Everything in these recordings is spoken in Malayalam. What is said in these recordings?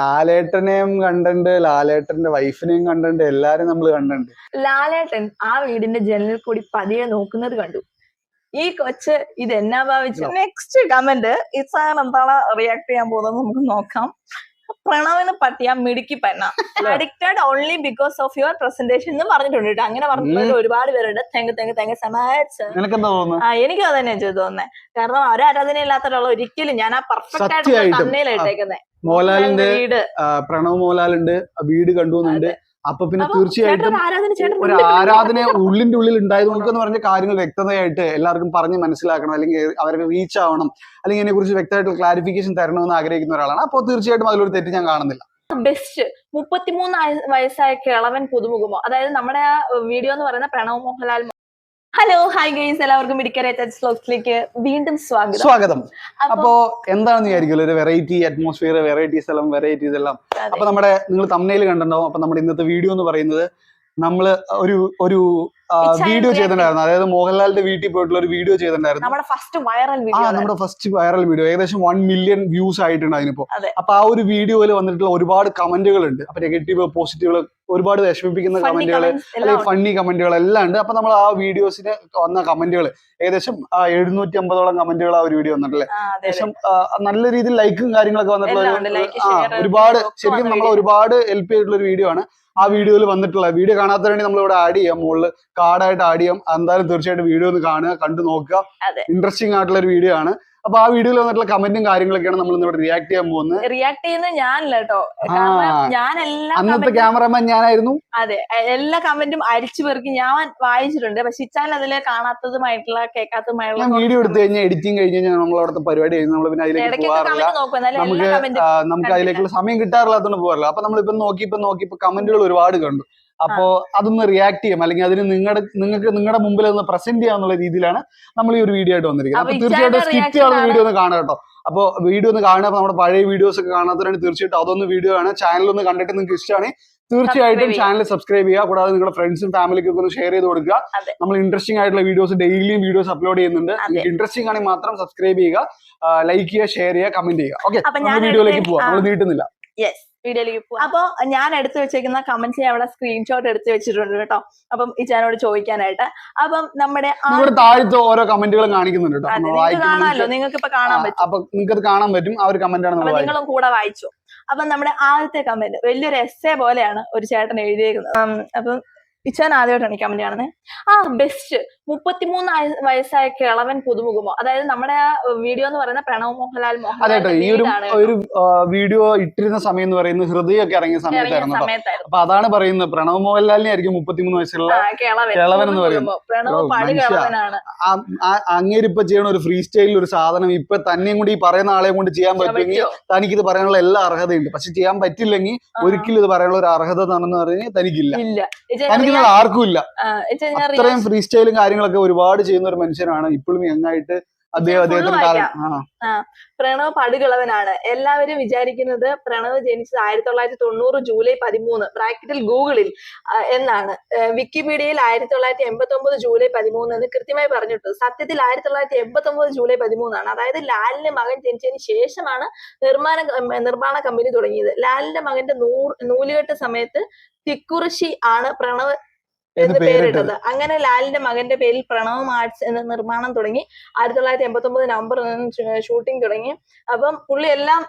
ലാലേട്ടനെയും കണ്ടുണ്ട് ലാലേട്ടന്റെ വൈഫിനെയും കണ്ടുണ്ട് എല്ലാരും നമ്മൾ കണ്ടുണ്ട് ലാലേട്ടൻ ആ വീടിന്റെ ജനലിൽ കൂടി പതിയെ നോക്കുന്നത് കണ്ടു. ഈ കൊച്ച് ഇത് എന്നാ ഭാവിച്ചു നെക്സ്റ്റ് കമന്റ് ഇസാൻ എന്താണ് റിയാക്ട് ചെയ്യാൻ പോകുന്നത് നമുക്ക് നോക്കാം. പ്രണവിന് പറ്റിയ മിടുക്കി പെണ്ണ. Addicted only because of your presentation എന്ന് പറഞ്ഞിട്ടുണ്ട്. കേട്ടോ അങ്ങനെ പറഞ്ഞിട്ടുണ്ട് ഒരുപാട് പേരുണ്ട്. തെങ്ങ് തെങ്ങ് തെങ്ങ് സമാച്ച് എനിക്കും അത് തന്നെ ചെയ്തു തോന്നുന്നത് കാരണം ഒരു ആരാധന ഇല്ലാത്ത ഒരാൾ ഒരിക്കലും ഞാൻ ആ പെർഫെക്റ്റ് ആയിട്ട് സത്യമായിട്ടും. തന്നയില ഇട്ടേക്കുന്നത് മോഹൻലാലിന്റെ വീട്. പ്രണവ് മോഹൻലാലുണ്ട് വീട് വീട് കണ്ടുവന്നുണ്ട് അപ്പൊ പിന്നെ തീർച്ചയായിട്ടും ഒരു ആരാധന ഉള്ളിന്റെ ഉള്ളിൽ ഉണ്ടായത് നമുക്കെന്ന് പറഞ്ഞ കാര്യങ്ങൾ വ്യക്തതയായിട്ട് എല്ലാവർക്കും പറഞ്ഞ് മനസ്സിലാക്കണം. അല്ലെങ്കിൽ അവർക്ക് റീച്ച് ആവണം. അല്ലെങ്കിൽ ഇതിനെ കുറിച്ച് വ്യക്തമായിട്ട് ക്ലാരിഫിക്കേഷൻ തരണമെന്ന് ആഗ്രഹിക്കുന്ന ഒരാളാണ്. അപ്പോൾ തീർച്ചയായിട്ടും അതിലൊരു തെറ്റ് ഞാൻ കാണുന്നില്ല. ബെസ്റ്റ് മുപ്പത്തിമൂന്ന് വയസ്സായ കിളവൻ പുതുമുഖമോ? അതായത് നമ്മുടെ ആ വീഡിയോ എന്ന് പറയുന്ന Pranav Mohanlal hello hi guys എല്ലാവർക്കും മിടിക്കരേറ്റ സ്ലോക്സിലേക്ക് വീണ്ടും സ്വാഗതം. സ്വാഗതം. അപ്പൊ എന്താണെന്ന് വിചാരിക്കുമല്ലോ? ഒരു വെറൈറ്റി അറ്റ്മോസ്ഫിയർ വെറൈറ്റി സ്ഥലം വെറൈറ്റീസ് എല്ലാം. അപ്പൊ നമ്മുടെ നിങ്ങൾ തമ്മനയിൽ കണ്ടിട്ടുണ്ടാവും. അപ്പൊ നമ്മുടെ ഇന്നത്തെ വീഡിയോ എന്ന് പറയുന്നത് നമ്മൾ ഒരു ഒരു വീഡിയോ. ചെയ്തിട്ടുണ്ടായിരുന്നു. അതായത് മോഹൻലാലിന്റെ വീട്ടിൽ പോയിട്ടുള്ള ഒരു വീഡിയോ ചെയ്തിട്ടുണ്ടായിരുന്നു. നമ്മുടെ ഫസ്റ്റ് വൈറൽ ആ വീഡിയോ നമ്മുടെ ഫസ്റ്റ് വൈറൽ വീഡിയോ ഏകദേശം വൺ മില്യൺ വ്യൂസ് ആയിട്ടുണ്ട് അതിനിപ്പോ. അതെ. അപ്പൊ ആ ഒരു വീഡിയോയിൽ വന്നിട്ടുള്ള ഒരുപാട് കമന്റുകൾ ഉണ്ട് അപ്പൊ നെഗറ്റീവ് പോസിറ്റീവ് ഒരുപാട് വിഷമിപ്പിക്കുന്ന കമന്റുകൾ അല്ലെങ്കിൽ ഫണ്ണി കമന്റുകൾ എല്ലാം ഉണ്ട്. അപ്പൊ നമ്മൾ ആ വീഡിയോസിന് വന്ന കമന്റുകൾ ഏകദേശം എഴുന്നൂറ്റി അമ്പതോളം കമന്റുകൾ ആ ഒരു വീഡിയോ വന്നിട്ടില്ലേ ഏകദേശം നല്ല രീതിയിൽ ലൈക്കും കാര്യങ്ങളൊക്കെ വന്നിട്ടുള്ള ഒരുപാട് ശരിക്കും നമ്മൾ ഒരുപാട് ഹെൽപ്പ് ചെയ്തിട്ടുള്ള ഒരു വീഡിയോ ആണ്. ആ വീഡിയോയിൽ വന്നിട്ടുള്ള വീഡിയോ കാണാത്തവരാണെങ്കിൽ നമ്മൾ ഇവിടെ ആഡ് ചെയ്യാം. മുകളിൽ കാർഡായിട്ട് ആഡ് ചെയ്യാം. എന്തായാലും തീർച്ചയായിട്ടും വീഡിയോ ഒന്ന് കാണുക കണ്ടു നോക്കുക. ഇൻട്രസ്റ്റിംഗ് ആയിട്ടുള്ള ഒരു വീഡിയോ ആണ്. അപ്പൊ ആ വീഡിയോയിൽ വന്നിട്ടുള്ള കമന്റും കാര്യങ്ങളൊക്കെയാണ് നമ്മൾ ഇന്നിവിടെ റിയാക്ട് ചെയ്യാൻ പോകുന്നത്. റിയാക്ട് ചെയ്യുന്നത് ഞാനല്ല കേട്ടോ. കാരണം ഞാൻ എല്ലാ അന്നത്തെ ക്യാമറമാൻ ഞാനായിരുന്നു. അതെ എല്ലാ കമന്റും അരിച്ചു പെറുക്കി ഞാൻ വായിച്ചിട്ടുണ്ട്. പക്ഷെ ഇച്ചാൻ അതിൽ കാണാത്തതുമായിട്ടുള്ള കേൾക്കാത്തതുമായിട്ടുള്ള വീഡിയോ എടുത്തു കഴിഞ്ഞാൽ എഡിറ്റിംഗ് കഴിഞ്ഞ് കഴിഞ്ഞാൽ നമ്മൾ അവിടുത്തെ പരിപാടി കഴിഞ്ഞ് നമ്മൾ പിന്നെ അതിലേക്ക് പോകാറില്ല. നമുക്ക് നമുക്ക് അതിലേക്കുള്ള സമയം കിട്ടാറില്ലാത്തതുകൊണ്ട് പോകാറില്ല. അപ്പൊ നമ്മളിപ്പോ നോക്കി ഇപ്പൊ നോക്കി ഇപ്പൊ കമന്റുകൾ ഒരുപാട് കണ്ടു. അപ്പോ അതൊന്ന് റിയാക്ട് ചെയ്യാം. അല്ലെങ്കിൽ അതിന് നിങ്ങളുടെ നിങ്ങൾക്ക് നിങ്ങളുടെ മുമ്പിൽ ഒന്ന് പ്രസന്റ് ചെയ്യാന്നുള്ള രീതിയിലാണ് നമ്മൾ ഈ ഒരു വീഡിയോ ആയിട്ട് വന്നിരിക്കുന്നത്. അപ്പൊ തീർച്ചയായിട്ടും സ്കിപ്പ് ചെയ്യാവുന്ന വീഡിയോ ഒന്ന് കാണാം കേട്ടോ. അപ്പോൾ വീഡിയോ ഒന്ന് കാണുക. നമ്മുടെ പഴയ വീഡിയോസ് ഒക്കെ കാണാത്തവരാണ് തീർച്ചയായിട്ടും അതൊന്ന് വീഡിയോ ആണ് ചാനൽ ഒന്ന് കണ്ടിട്ട് നിങ്ങൾക്ക് ഇഷ്ടമാണ്. തീർച്ചയായിട്ടും ചാനൽ സബ്സ്ക്രൈബ് ചെയ്യുക. കൂടാതെ നിങ്ങളുടെ ഫ്രണ്ട്സും ഫാമിലിക്കും ഒന്ന് ഷെയർ ചെയ്ത് കൊടുക്കുക. നമ്മൾ ഇൻട്രസ്റ്റിംഗ് ആയിട്ടുള്ള വീഡിയോസ് ഡെയിലിയും വീഡിയോസ് അപ്ലോഡ് ചെയ്യുന്നുണ്ട്. നിങ്ങൾക്ക് ഇൻട്രസ്റ്റിംഗ് ആണെങ്കിൽ മാത്രം സബ്സ്ക്രൈബ് ചെയ്യുക. ലൈക്ക് ചെയ്യുക ഷെയർ ചെയ്യുക കമന്റ് ചെയ്യുക. ഓക്കെ വീഡിയോയിലേക്ക് പോവാം. നമ്മൾ നീട്ടുന്നില്ല. യെസ് വീഡിയോയിലേക്ക് പോവാം. അപ്പൊ ഞാൻ എടുത്തു വെച്ചേക്കുന്ന കമന്റ്സ് ഞാൻ അവിടെ സ്ക്രീൻഷോട്ട് എടുത്തു വെച്ചിട്ടുണ്ട് കേട്ടോ. അപ്പം ഇച്ചാനോട് ചോദിക്കാനായിട്ട്. അപ്പം നമ്മുടെ താഴത്തെ ഓരോ കമന്റുകളും കാണിക്കുന്നുണ്ട് കാണാമല്ലോ. നിങ്ങൾക്ക് ഇപ്പൊ കാണാൻ പറ്റും. അപ്പൊ നിങ്ങൾക്ക് അത് കാണാൻ പറ്റും. ആ ഒരു കമന്റ് ആണ് നിങ്ങളും കൂടെ വായിച്ചു. അപ്പൊ നമ്മുടെ ആദ്യത്തെ കമന്റ് വലിയൊരു എസ്സേ പോലെയാണ് ഒരു ചേട്ടൻ എഴുതിയേക്കുന്നത്. അപ്പം ഇച്ചാൻ ആദ്യമായിട്ടാണ് കമന്റ് കാണുന്നത് ആ ബെസ്റ്റ് മുപ്പത്തിമൂന്ന് വയസ്സായ കിളവൻ പുതുമുഖമോ? അതായത് നമ്മുടെ ആ വീഡിയോ എന്ന് പറയുന്ന പ്രണവ് മോഹൻലാൽ അതെ കേട്ടോ ഈ ഒരു ഒരു വീഡിയോ ഇട്ടിരുന്ന സമയം എന്ന് പറയുന്നത് ഹൃദയമൊക്കെ ഇറങ്ങിയ സമയത്തായിരുന്നു അപ്പൊ അതാണ് പറയുന്നത് പ്രണവ് മോഹൻലാലിനെ ആയിരിക്കും മുപ്പത്തിമൂന്ന് വയസ്സുള്ള കിളവൻ. എന്ന് പറയുന്നത്. അങ്ങേരിപ്പ ചെയ്യണ ഒരു ഫ്രീ സ്റ്റൈലിൽ ഒരു സാധനം ഇപ്പൊ തന്നെയും കൂടി ഈ പറയുന്ന ആളെയും കൊണ്ട് ചെയ്യാൻ പറ്റുമെങ്കിൽ തനിക്ക് ഇത് പറയാനുള്ള എല്ലാ അർഹതയുണ്ട്. പക്ഷെ ചെയ്യാൻ പറ്റില്ലെങ്കിൽ. ഒരിക്കലും ഇത് പറയാനുള്ള ഒരു അർഹത എന്ന് പറഞ്ഞാൽ തനിക്കില്ല. ഇല്ല. തനിക്ക് ആർക്കും ഇല്ല അത്രയും ഫ്രീ സ്റ്റൈലും കാര്യങ്ങളൊക്കെ ഒരുപാട് ചെയ്യുന്ന ഒരു മനുഷ്യനാണ്. ഇപ്പോഴും യങ്ങായിട്ട് അദ്ദേഹം full അദ്ദേഹത്തിന് കാരണം ആ. പ്രണവ് പടുകിളവനാണ്. എല്ലാവരും വിചാരിക്കുന്നത് പ്രണവ് ജനിച്ചത് ആയിരത്തി തൊള്ളായിരത്തി തൊണ്ണൂറ് ജൂലൈ പതിമൂന്ന്. ബ്രാക്കറ്റിൽ ഗൂഗിളിൽ എന്നാണ്. വിക്കിപീഡിയയിൽ ആയിരത്തി തൊള്ളായിരത്തി എൺപത്തി ഒമ്പത് ജൂലൈ പതിമൂന്ന് എന്ന് കൃത്യമായി പറഞ്ഞിട്ടു. സത്യത്തിൽ ആയിരത്തി തൊള്ളായിരത്തി എൺപത്തി ഒമ്പത് ജൂലൈ പതിമൂന്നാണ്. അതായത് ലാലിന്റെ മകൻ ജനിച്ചതിന് ശേഷമാണ് നിർമ്മാണ നിർമ്മാണ കമ്പനി തുടങ്ങിയത്. ലാലിന്റെ മകന്റെ നൂറ് നൂലുകെട്ട് സമയത്ത് തിക്കുറിശി ആണ് പ്രണവ് എന്ന് പേരിട്ടത്. അങ്ങനെ ലാലിന്റെ മകന്റെ പേരിൽ പ്രണവം ആർട്സ് എന്ന നിർമ്മാണം തുടങ്ങി. ആയിരത്തി തൊള്ളായിരത്തി എൺപത്തി ഒമ്പത് നവംബർ ഷൂട്ടിംഗ് തുടങ്ങി. അപ്പം പുള്ളി എല്ലാം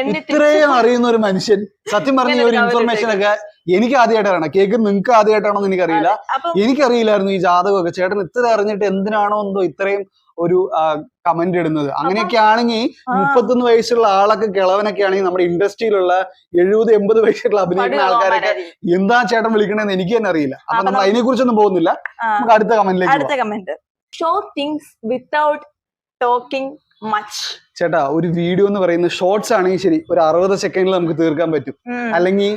എണ്ണി ഇത്രയും അറിയുന്ന ഒരു മനുഷ്യൻ. സത്യം പറഞ്ഞ ഒരു ഇൻഫർമേഷൻ ഒക്കെ എനിക്ക് ആദ്യമായിട്ടാണ് കേക്ക് നിങ്ങൾക്ക് ആദ്യമായിട്ടാണോ എന്ന് എനിക്കറിയില്ല. എനിക്കറിയില്ലായിരുന്നു ഈ ജാതകമൊക്കെ. ചേട്ടൻ ഇത്ര അറിഞ്ഞിട്ട് എന്തിനാണോ എന്തോ ഇത്രയും ഒരു കമന്റ് ഇടുന്നത്. അങ്ങനെയൊക്കെ ആണെങ്കിൽ മുപ്പത്തൊന്ന് വയസ്സുള്ള ആളൊക്കെ കിളവനൊക്കെ ആണെങ്കിൽ നമ്മുടെ ഇൻഡസ്ട്രിയിലുള്ള എഴുപത് എൺപത് വയസ്സുള്ള അഭിനയിക്കുന്ന ആൾക്കാരൊക്കെ എന്താ ചേട്ടൻ വിളിക്കണമെന്ന് എനിക്ക് തന്നെ അറിയില്ല. അപ്പൊ നമ്മൾ നമ്മ- അതിനെ കുറിച്ചൊന്നും പോകുന്നില്ല നമുക്ക് അടുത്ത കമന്റിലേക്ക് അടുത്ത comment show things without talking much ചേട്ടാ ഒരു വീഡിയോ എന്ന് പറയുന്ന ഷോർട്സ് ആണെങ്കിൽ ശരി ഒരു അറുപത് സെക്കൻഡിൽ നമുക്ക് തീർക്കാൻ പറ്റും. അല്ലെങ്കിൽ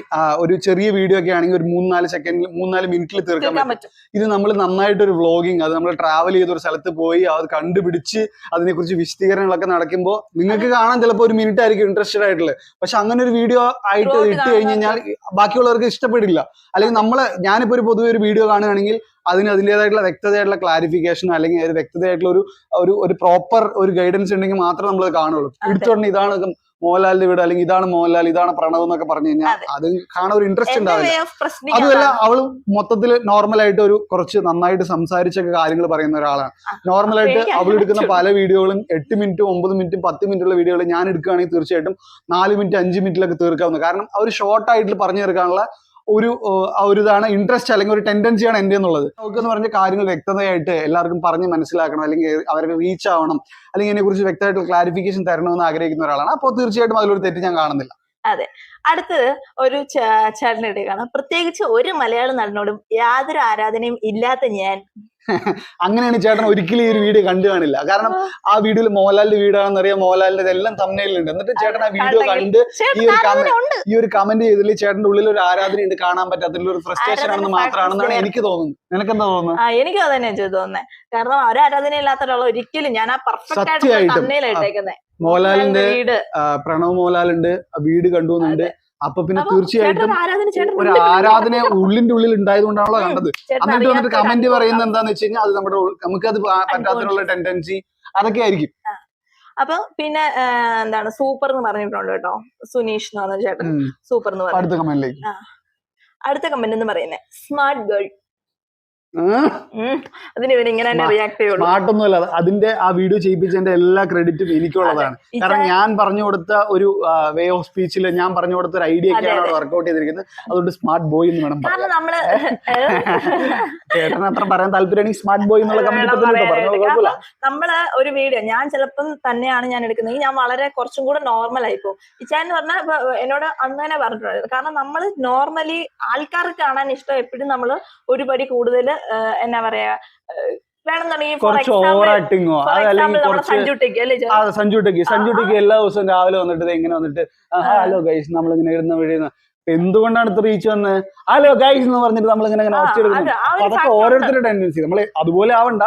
ഒരു ചെറിയ വീഡിയോ ഒക്കെ ആണെങ്കിൽ ഒരു മൂന്നാൽ സെക്കൻഡിൽ മൂന്നാൽ മിനിറ്റിൽ തീർക്കാൻ പറ്റും. ഇത് നമ്മൾ നന്നായിട്ട് ഒരു വ്ളോഗിങ് അത് നമ്മൾ ട്രാവൽ ചെയ്ത ഒരു സ്ഥലത്ത് പോയി അത് കണ്ടുപിടിച്ച് അതിനെക്കുറിച്ച് വിശദീകരണങ്ങളൊക്കെ നടക്കുമ്പോൾ നിങ്ങൾക്ക് കാണാൻ ചിലപ്പോൾ ഒരു മിനിറ്റ് ആയിരിക്കും ഇൻട്രസ്റ്റഡ് ആയിട്ടുള്ളത്. പക്ഷെ അങ്ങനെ ഒരു വീഡിയോ ആയിട്ട് ഇട്ട് കഴിഞ്ഞ് കഴിഞ്ഞാൽ ബാക്കിയുള്ളവർക്ക് ഇഷ്ടപ്പെടില്ല. അല്ലെങ്കിൽ നമ്മൾ ഞാനിപ്പോ ഒരു പൊതുവെ ഒരു വീഡിയോ കാണുകയാണെങ്കിൽ അതിന് അതിന്റെതായിട്ടുള്ള വ്യക്തതയായിട്ടുള്ള ക്ലാരിഫിക്കേഷൻ അല്ലെങ്കിൽ ഒരു വ്യക്തതയായിട്ടുള്ള ഒരു ഒരു ഒരു പ്രോപ്പർ ഒരു ഗൈഡൻസ് ഉണ്ടെങ്കിൽ മാത്രമേ നമ്മൾ കാണുള്ളൂ. എടുത്തോണ്ട് ഇതാണ് മോഹൻലാലിന്റെ വീട് അല്ലെങ്കിൽ ഇതാണ് മോഹൻലാൽ ഇതാണ് പ്രണവ് എന്നൊക്കെ പറഞ്ഞു കഴിഞ്ഞാൽ അതെ. കാണാൻ ഒരു ഇൻട്രസ്റ്റ് ഉണ്ടാവില്ല. അതുമല്ല അവൾ മൊത്തത്തിൽ നോർമൽ ആയിട്ട് ഒരു കുറച്ച് നന്നായിട്ട് സംസാരിച്ചൊക്കെ കാര്യങ്ങൾ പറയുന്ന ഒരാളാണ്. നോർമൽ ആയിട്ട് അവൾ എടുക്കുന്ന പല വീഡിയോകളും എട്ട് മിനിറ്റും ഒമ്പത് മിനിറ്റും പത്ത് മിനിറ്റുള്ള വീഡിയോകൾ ഞാൻ എടുക്കുകയാണെങ്കിൽ തീർച്ചയായിട്ടും നാല് മിനിറ്റ് അഞ്ച് മിനിറ്റിലൊക്കെ തീർക്കാവുന്നത് കാരണം അവർ ഷോർട്ട് ആയിട്ട് പറഞ്ഞു തീർക്കാനുള്ള ഒരു ഒരു ഇതാണ് ഇൻട്രസ്റ്റ് അല്ലെങ്കിൽ ഒരു ടെൻഡൻസിയാണ് എന്റെ എന്നുള്ളത്. നമുക്ക് എന്ന് പറഞ്ഞ കാര്യങ്ങൾ വ്യക്തതയായിട്ട് എല്ലാവർക്കും പറഞ്ഞ് മനസ്സിലാക്കണം അല്ലെങ്കിൽ അവർക്ക് റീച്ച് ആവണം അല്ലെങ്കിൽ ഇതിനെക്കുറിച്ച് വ്യക്തമായിട്ട് ക്ലാരിഫിക്കേഷൻ തരണമെന്ന് ആഗ്രഹിക്കുന്ന ഒരാളാണ്. അപ്പോൾ തീർച്ചയായിട്ടും അതിലൊരു തെറ്റ് ഞാൻ കാണുന്നില്ല. അതെ. അടുത്തത് ഒരു ചേ- ചേട്ടന്റെ പ്രത്യേകിച്ച് ഒരു മലയാള നടനോടും യാതൊരു ആരാധനയും ഇല്ലാത്ത ഞാൻ അങ്ങനെയാണ് ചേട്ടൻ ഒരിക്കലും ഈ ഒരു വീഡിയോ കണ്ടു കാണില്ല. കാരണം ആ. വീഡിയോയിൽ മോഹൻലാലിന്റെ വീടാണെന്ന് അറിയാം മോഹൻലാലിന്റെ എല്ലാം തമ്മിലുണ്ട് എന്നിട്ട് ചേട്ടൻ ആ വീഡിയോ കണ്ട് ഈ ഒരു ആരാധന ഈ ഒരു കമന്റ് ചെയ്തതിൽ ചേട്ടന്റെ ഉള്ളിൽ ഒരു ആരാധന ഉണ്ട് കാണാൻ പറ്റാത്ത ഒരു ഫ്രസ്ട്രേഷൻ ആണെന്ന് മാത്രമാണെന്നാണ് എനിക്ക് തോന്നുന്നത്. നിനക്ക് എന്താ തോന്നുന്നത് എനിക്ക് തോന്നുന്നത് കാരണം ഒരു ആരാധന ഇല്ലാത്ത ഒരാൾ ഒരിക്കലും ഞാൻ ആ പെർഫെക്റ്റ് ആയിട്ട് മോഹൻലാലിന്റെ പ്രണവ് മോഹൻലാലുണ്ട് ആ വീട് കണ്ടുവന്നുണ്ട് അപ്പൊ പിന്നെ തീർച്ചയായിട്ടും ഒരു ആരാധന ഉള്ളിന്റെ ഉള്ളിൽ ഉണ്ടായതുകൊണ്ടാണല്ലോ കണ്ടത്. എന്നിട്ട് വന്നിട്ട് കമന്റ് പറയുന്നത് എന്താന്ന് വെച്ച് കഴിഞ്ഞാൽ അത് നമ്മുടെ നമുക്കത് പറ്റാത്തതിനുള്ള ടെൻഡൻസി അതൊക്കെ ആയിരിക്കും. അപ്പൊ പിന്നെ എന്താണ് സൂപ്പർ എന്ന് പറഞ്ഞിട്ടുണ്ട് കേട്ടോ. സുനീഷ് എന്ന് പറഞ്ഞ ചേട്ടൻ. സൂപ്പർ എന്ന് പറഞ്ഞു അടുത്ത കമന്റ് എന്ന് പറയുന്നത്. സ്മാർട്ട് ഗേൾ അതിന് ഇവൻ ഇങ്ങനെ തന്നെ റിയാക്ട് ചെയ്യുള്ളൂ. പാട്ടൊന്നുമല്ല അതിന്റെ ആ വീഡിയോ ചെയ്യിപ്പിച്ചതിന്റെ എല്ലാ ക്രെഡിറ്റും എനിക്കുള്ളതാണ്. കാരണം ഞാൻ പറഞ്ഞു കൊടുത്ത ഒരു വേ ഓഫ് സ്പീച്ചിൽ ഞാൻ പറഞ്ഞു കൊടുത്ത ഒരു ഐഡിയ ഒക്കെയാണ് വർക്ക്ഔട്ട് ചെയ്തിരിക്കുന്നത്. അതുകൊണ്ട് സ്മാർട്ട് ബോയ് എന്ന് വേണം ചേട്ടൻ അത്ര പറയാൻ താല്പര്യമാണെങ്കിൽ സ്മാർട്ട് ബോയ് എന്നുള്ള പറയാനായിട്ട്. നമ്മൾ ഒരു വീഡിയോ ഞാൻ ചിലപ്പം തന്നെയാണ് ഞാൻ എടുക്കുന്നത്. ഞാൻ വളരെ കുറച്ചും കൂടെ നോർമൽ ആയി പോകും. ഇച്ചാൻ എന്ന് പറഞ്ഞാൽ എന്നോട് അന്ന് തന്നെ പറഞ്ഞിട്ടുണ്ട് കാരണം നമ്മൾ നോർമലി ആൾക്കാർക്ക് കാണാൻ ഇഷ്ടം എപ്പോഴും നമ്മൾ ഒരു പടി കൂടുതൽ എന്നാ പറയാ ഏഹ്, വേണമെന്നുണ്ടെങ്കിൽ കുറച്ച് ഓവർ എക്സാമ്പിൾ ആക്ടിങ്ങോ ഫോർ അതല്ലെങ്കിൽ എക്സാമ്പിൾ നമ്മുടെ കുറച്ച് സഞ്ജു ടെക്കി അല്ലേ ആ സഞ്ജു ടെക്കി സഞ്ജു ആ, ടെക്കി എല്ലാ ദിവസവും രാവിലെ വന്നിട്ട് ഇങ്ങനെ വന്നിട്ട് ഹലോ ഗൈസ് നമ്മളിങ്ങനെ ഇടുന്ന വഴി എന്തുകൊണ്ടാണ് ഇത്ര റീച്ച് വന്ന്? ഹലോ ഗൈസ് എന്ന് പറഞ്ഞിട്ട് നമ്മൾ ഇങ്ങനെ ഇങ്ങനെ അതൊക്കെ ഓരോരുത്തരുടെ ടെൻഡൻസി നമ്മൾ അതുപോലെ ആവണ്ട.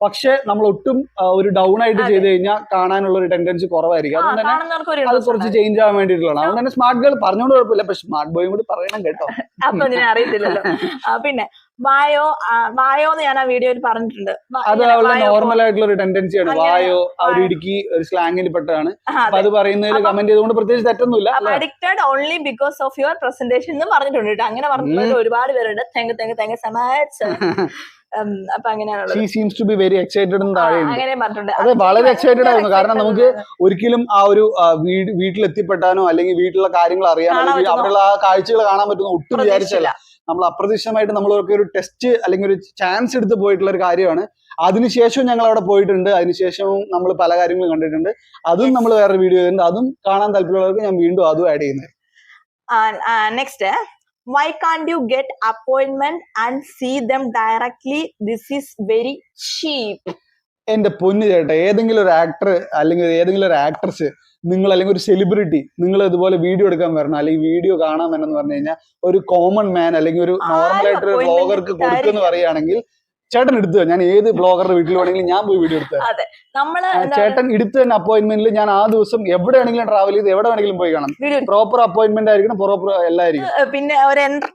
പക്ഷെ നമ്മൾ ഒട്ടും ഒരു ഡൗൺ ആയിട്ട്. ചെയ്ത് കഴിഞ്ഞാൽ കാണാനുള്ള ഒരു ടെൻഡൻസി കുറവായിരിക്കും. അതുകൊണ്ട് തന്നെ അത് കുറച്ച്. ചേഞ്ച് ആവാൻ വേണ്ടിയിട്ടുള്ളതാണ്. അതുകൊണ്ട് തന്നെ സ്മാർട്ട് ഗേൾ പറഞ്ഞോണ്ട് കുഴപ്പമില്ല. പക്ഷെ സ്മാർട്ട് ബോയും കൂടി പറയണം കേട്ടോ. അപ്പൊ ഞാൻ അറിയത്തില്ലല്ലോ. പിന്നെ വായോ വായോ എന്ന് ഞാൻ ആ വീഡിയോയിൽ പറഞ്ഞിട്ടുണ്ട്. അത് അവളുടെ നോർമൽ ആയിട്ടുള്ള ഒരു ടെൻഡൻസിയാണ് ആണ്. വായോ ഒരു ഇടുക്കി ഒരു സ്ലാങ്ങിൽ പെട്ടതാണ്. അത്. പറയുന്നതിൽ കമന്റ് ചെയ്തുകൊണ്ട് പ്രത്യേകിച്ച് തെറ്റൊന്നുമില്ല? Addicted only because of your presentation എന്ന് പറഞ്ഞിട്ടുണ്ട് കേട്ടോ. അങ്ങനെ പറഞ്ഞിട്ടുള്ള ഒരുപാട് പേരുണ്ട്. തെങ്ങ് തെങ്ങ് തെങ്ങ് സമാച്ച് അതെ വളരെ എക്സൈറ്റഡ് ആയിരുന്നു കാരണം നമുക്ക്. ഒരിക്കലും ആ ഒരു വീട്ടിൽ എത്തിപ്പെട്ടാനോ വീട്ടിലെത്തിപ്പെട്ടാനോ അല്ലെങ്കിൽ വീട്ടിലുള്ള കാര്യങ്ങൾ അറിയാനോ അവിടെയുള്ള ആ കാഴ്ചകൾ കാണാൻ പറ്റുന്ന ഒട്ടും വിചാരിച്ചല്ല. നമ്മൾ അപ്രതീക്ഷിതമായിട്ട് നമ്മളൊക്കെ ഒരു ടെസ്റ്റ് അല്ലെങ്കിൽ ഒരു ചാൻസ് എടുത്ത് പോയിട്ടുള്ള ഒരു കാര്യമാണ് അതിനുശേഷവും ഞങ്ങൾ അവിടെ പോയിട്ടുണ്ട്. അതിനുശേഷവും നമ്മൾ പല കാര്യങ്ങളും കണ്ടിട്ടുണ്ട്. അതും നമ്മൾ വേറെ വീഡിയോ ചെയ്തിട്ടുണ്ട് അതും കാണാൻ താല്പര്യമുള്ളവർക്ക് ഞാൻ വീണ്ടും അതും ആഡ് ചെയ്യുന്നത് next why can't you get appointment and see them directly this is very cheap എന്റെ പൊന്നു ചേട്ടാ ഏതെങ്കിലും ഒരു ആക്ടർ അല്ലെങ്കിൽ ഏതെങ്കിലും ഒരു ആക്ട്രസ് നിങ്ങൾ അല്ലെങ്കിൽ ഒരു സെലിബ്രിറ്റി നിങ്ങൾ ഇതുപോലെ വീഡിയോ എടുക്കാൻ വരണം അല്ലെങ്കിൽ വീഡിയോ കാണാൻ വരണം എന്ന് പറഞ്ഞു കഴിഞ്ഞാൽ ഒരു കോമൺ മാൻ അല്ലെങ്കിൽ ഒരു നോർമൽ ആയിട്ട് ഒരു ബ്ലോഗർക്ക് കൊടുക്കുന്നു പറയുകയാണെങ്കിൽ ചേട്ടൻ എടുത്തു ഞാൻ ഏത് ബ്ലോഗറുടെ വീട്ടിൽ വേണമെങ്കിലും ഞാൻ പോയി വീഡിയോ എടുത്തു അതെ. നമ്മൾ ചേട്ടൻ എടുത്തു തന്നെ അപ്പോയിന്റ്മെന്റിൽ ഞാൻ ആ ദിവസം എവിടെയാണെങ്കിലും ട്രാവൽ ചെയ്ത് എവിടെ വേണമെങ്കിലും പോയി കാണാം. പ്രോപ്പർ അപ്പോയിന്റ്മെന്റ് ആയിരിക്കണം പ്രോപ്പർ എല്ലായിരിക്കും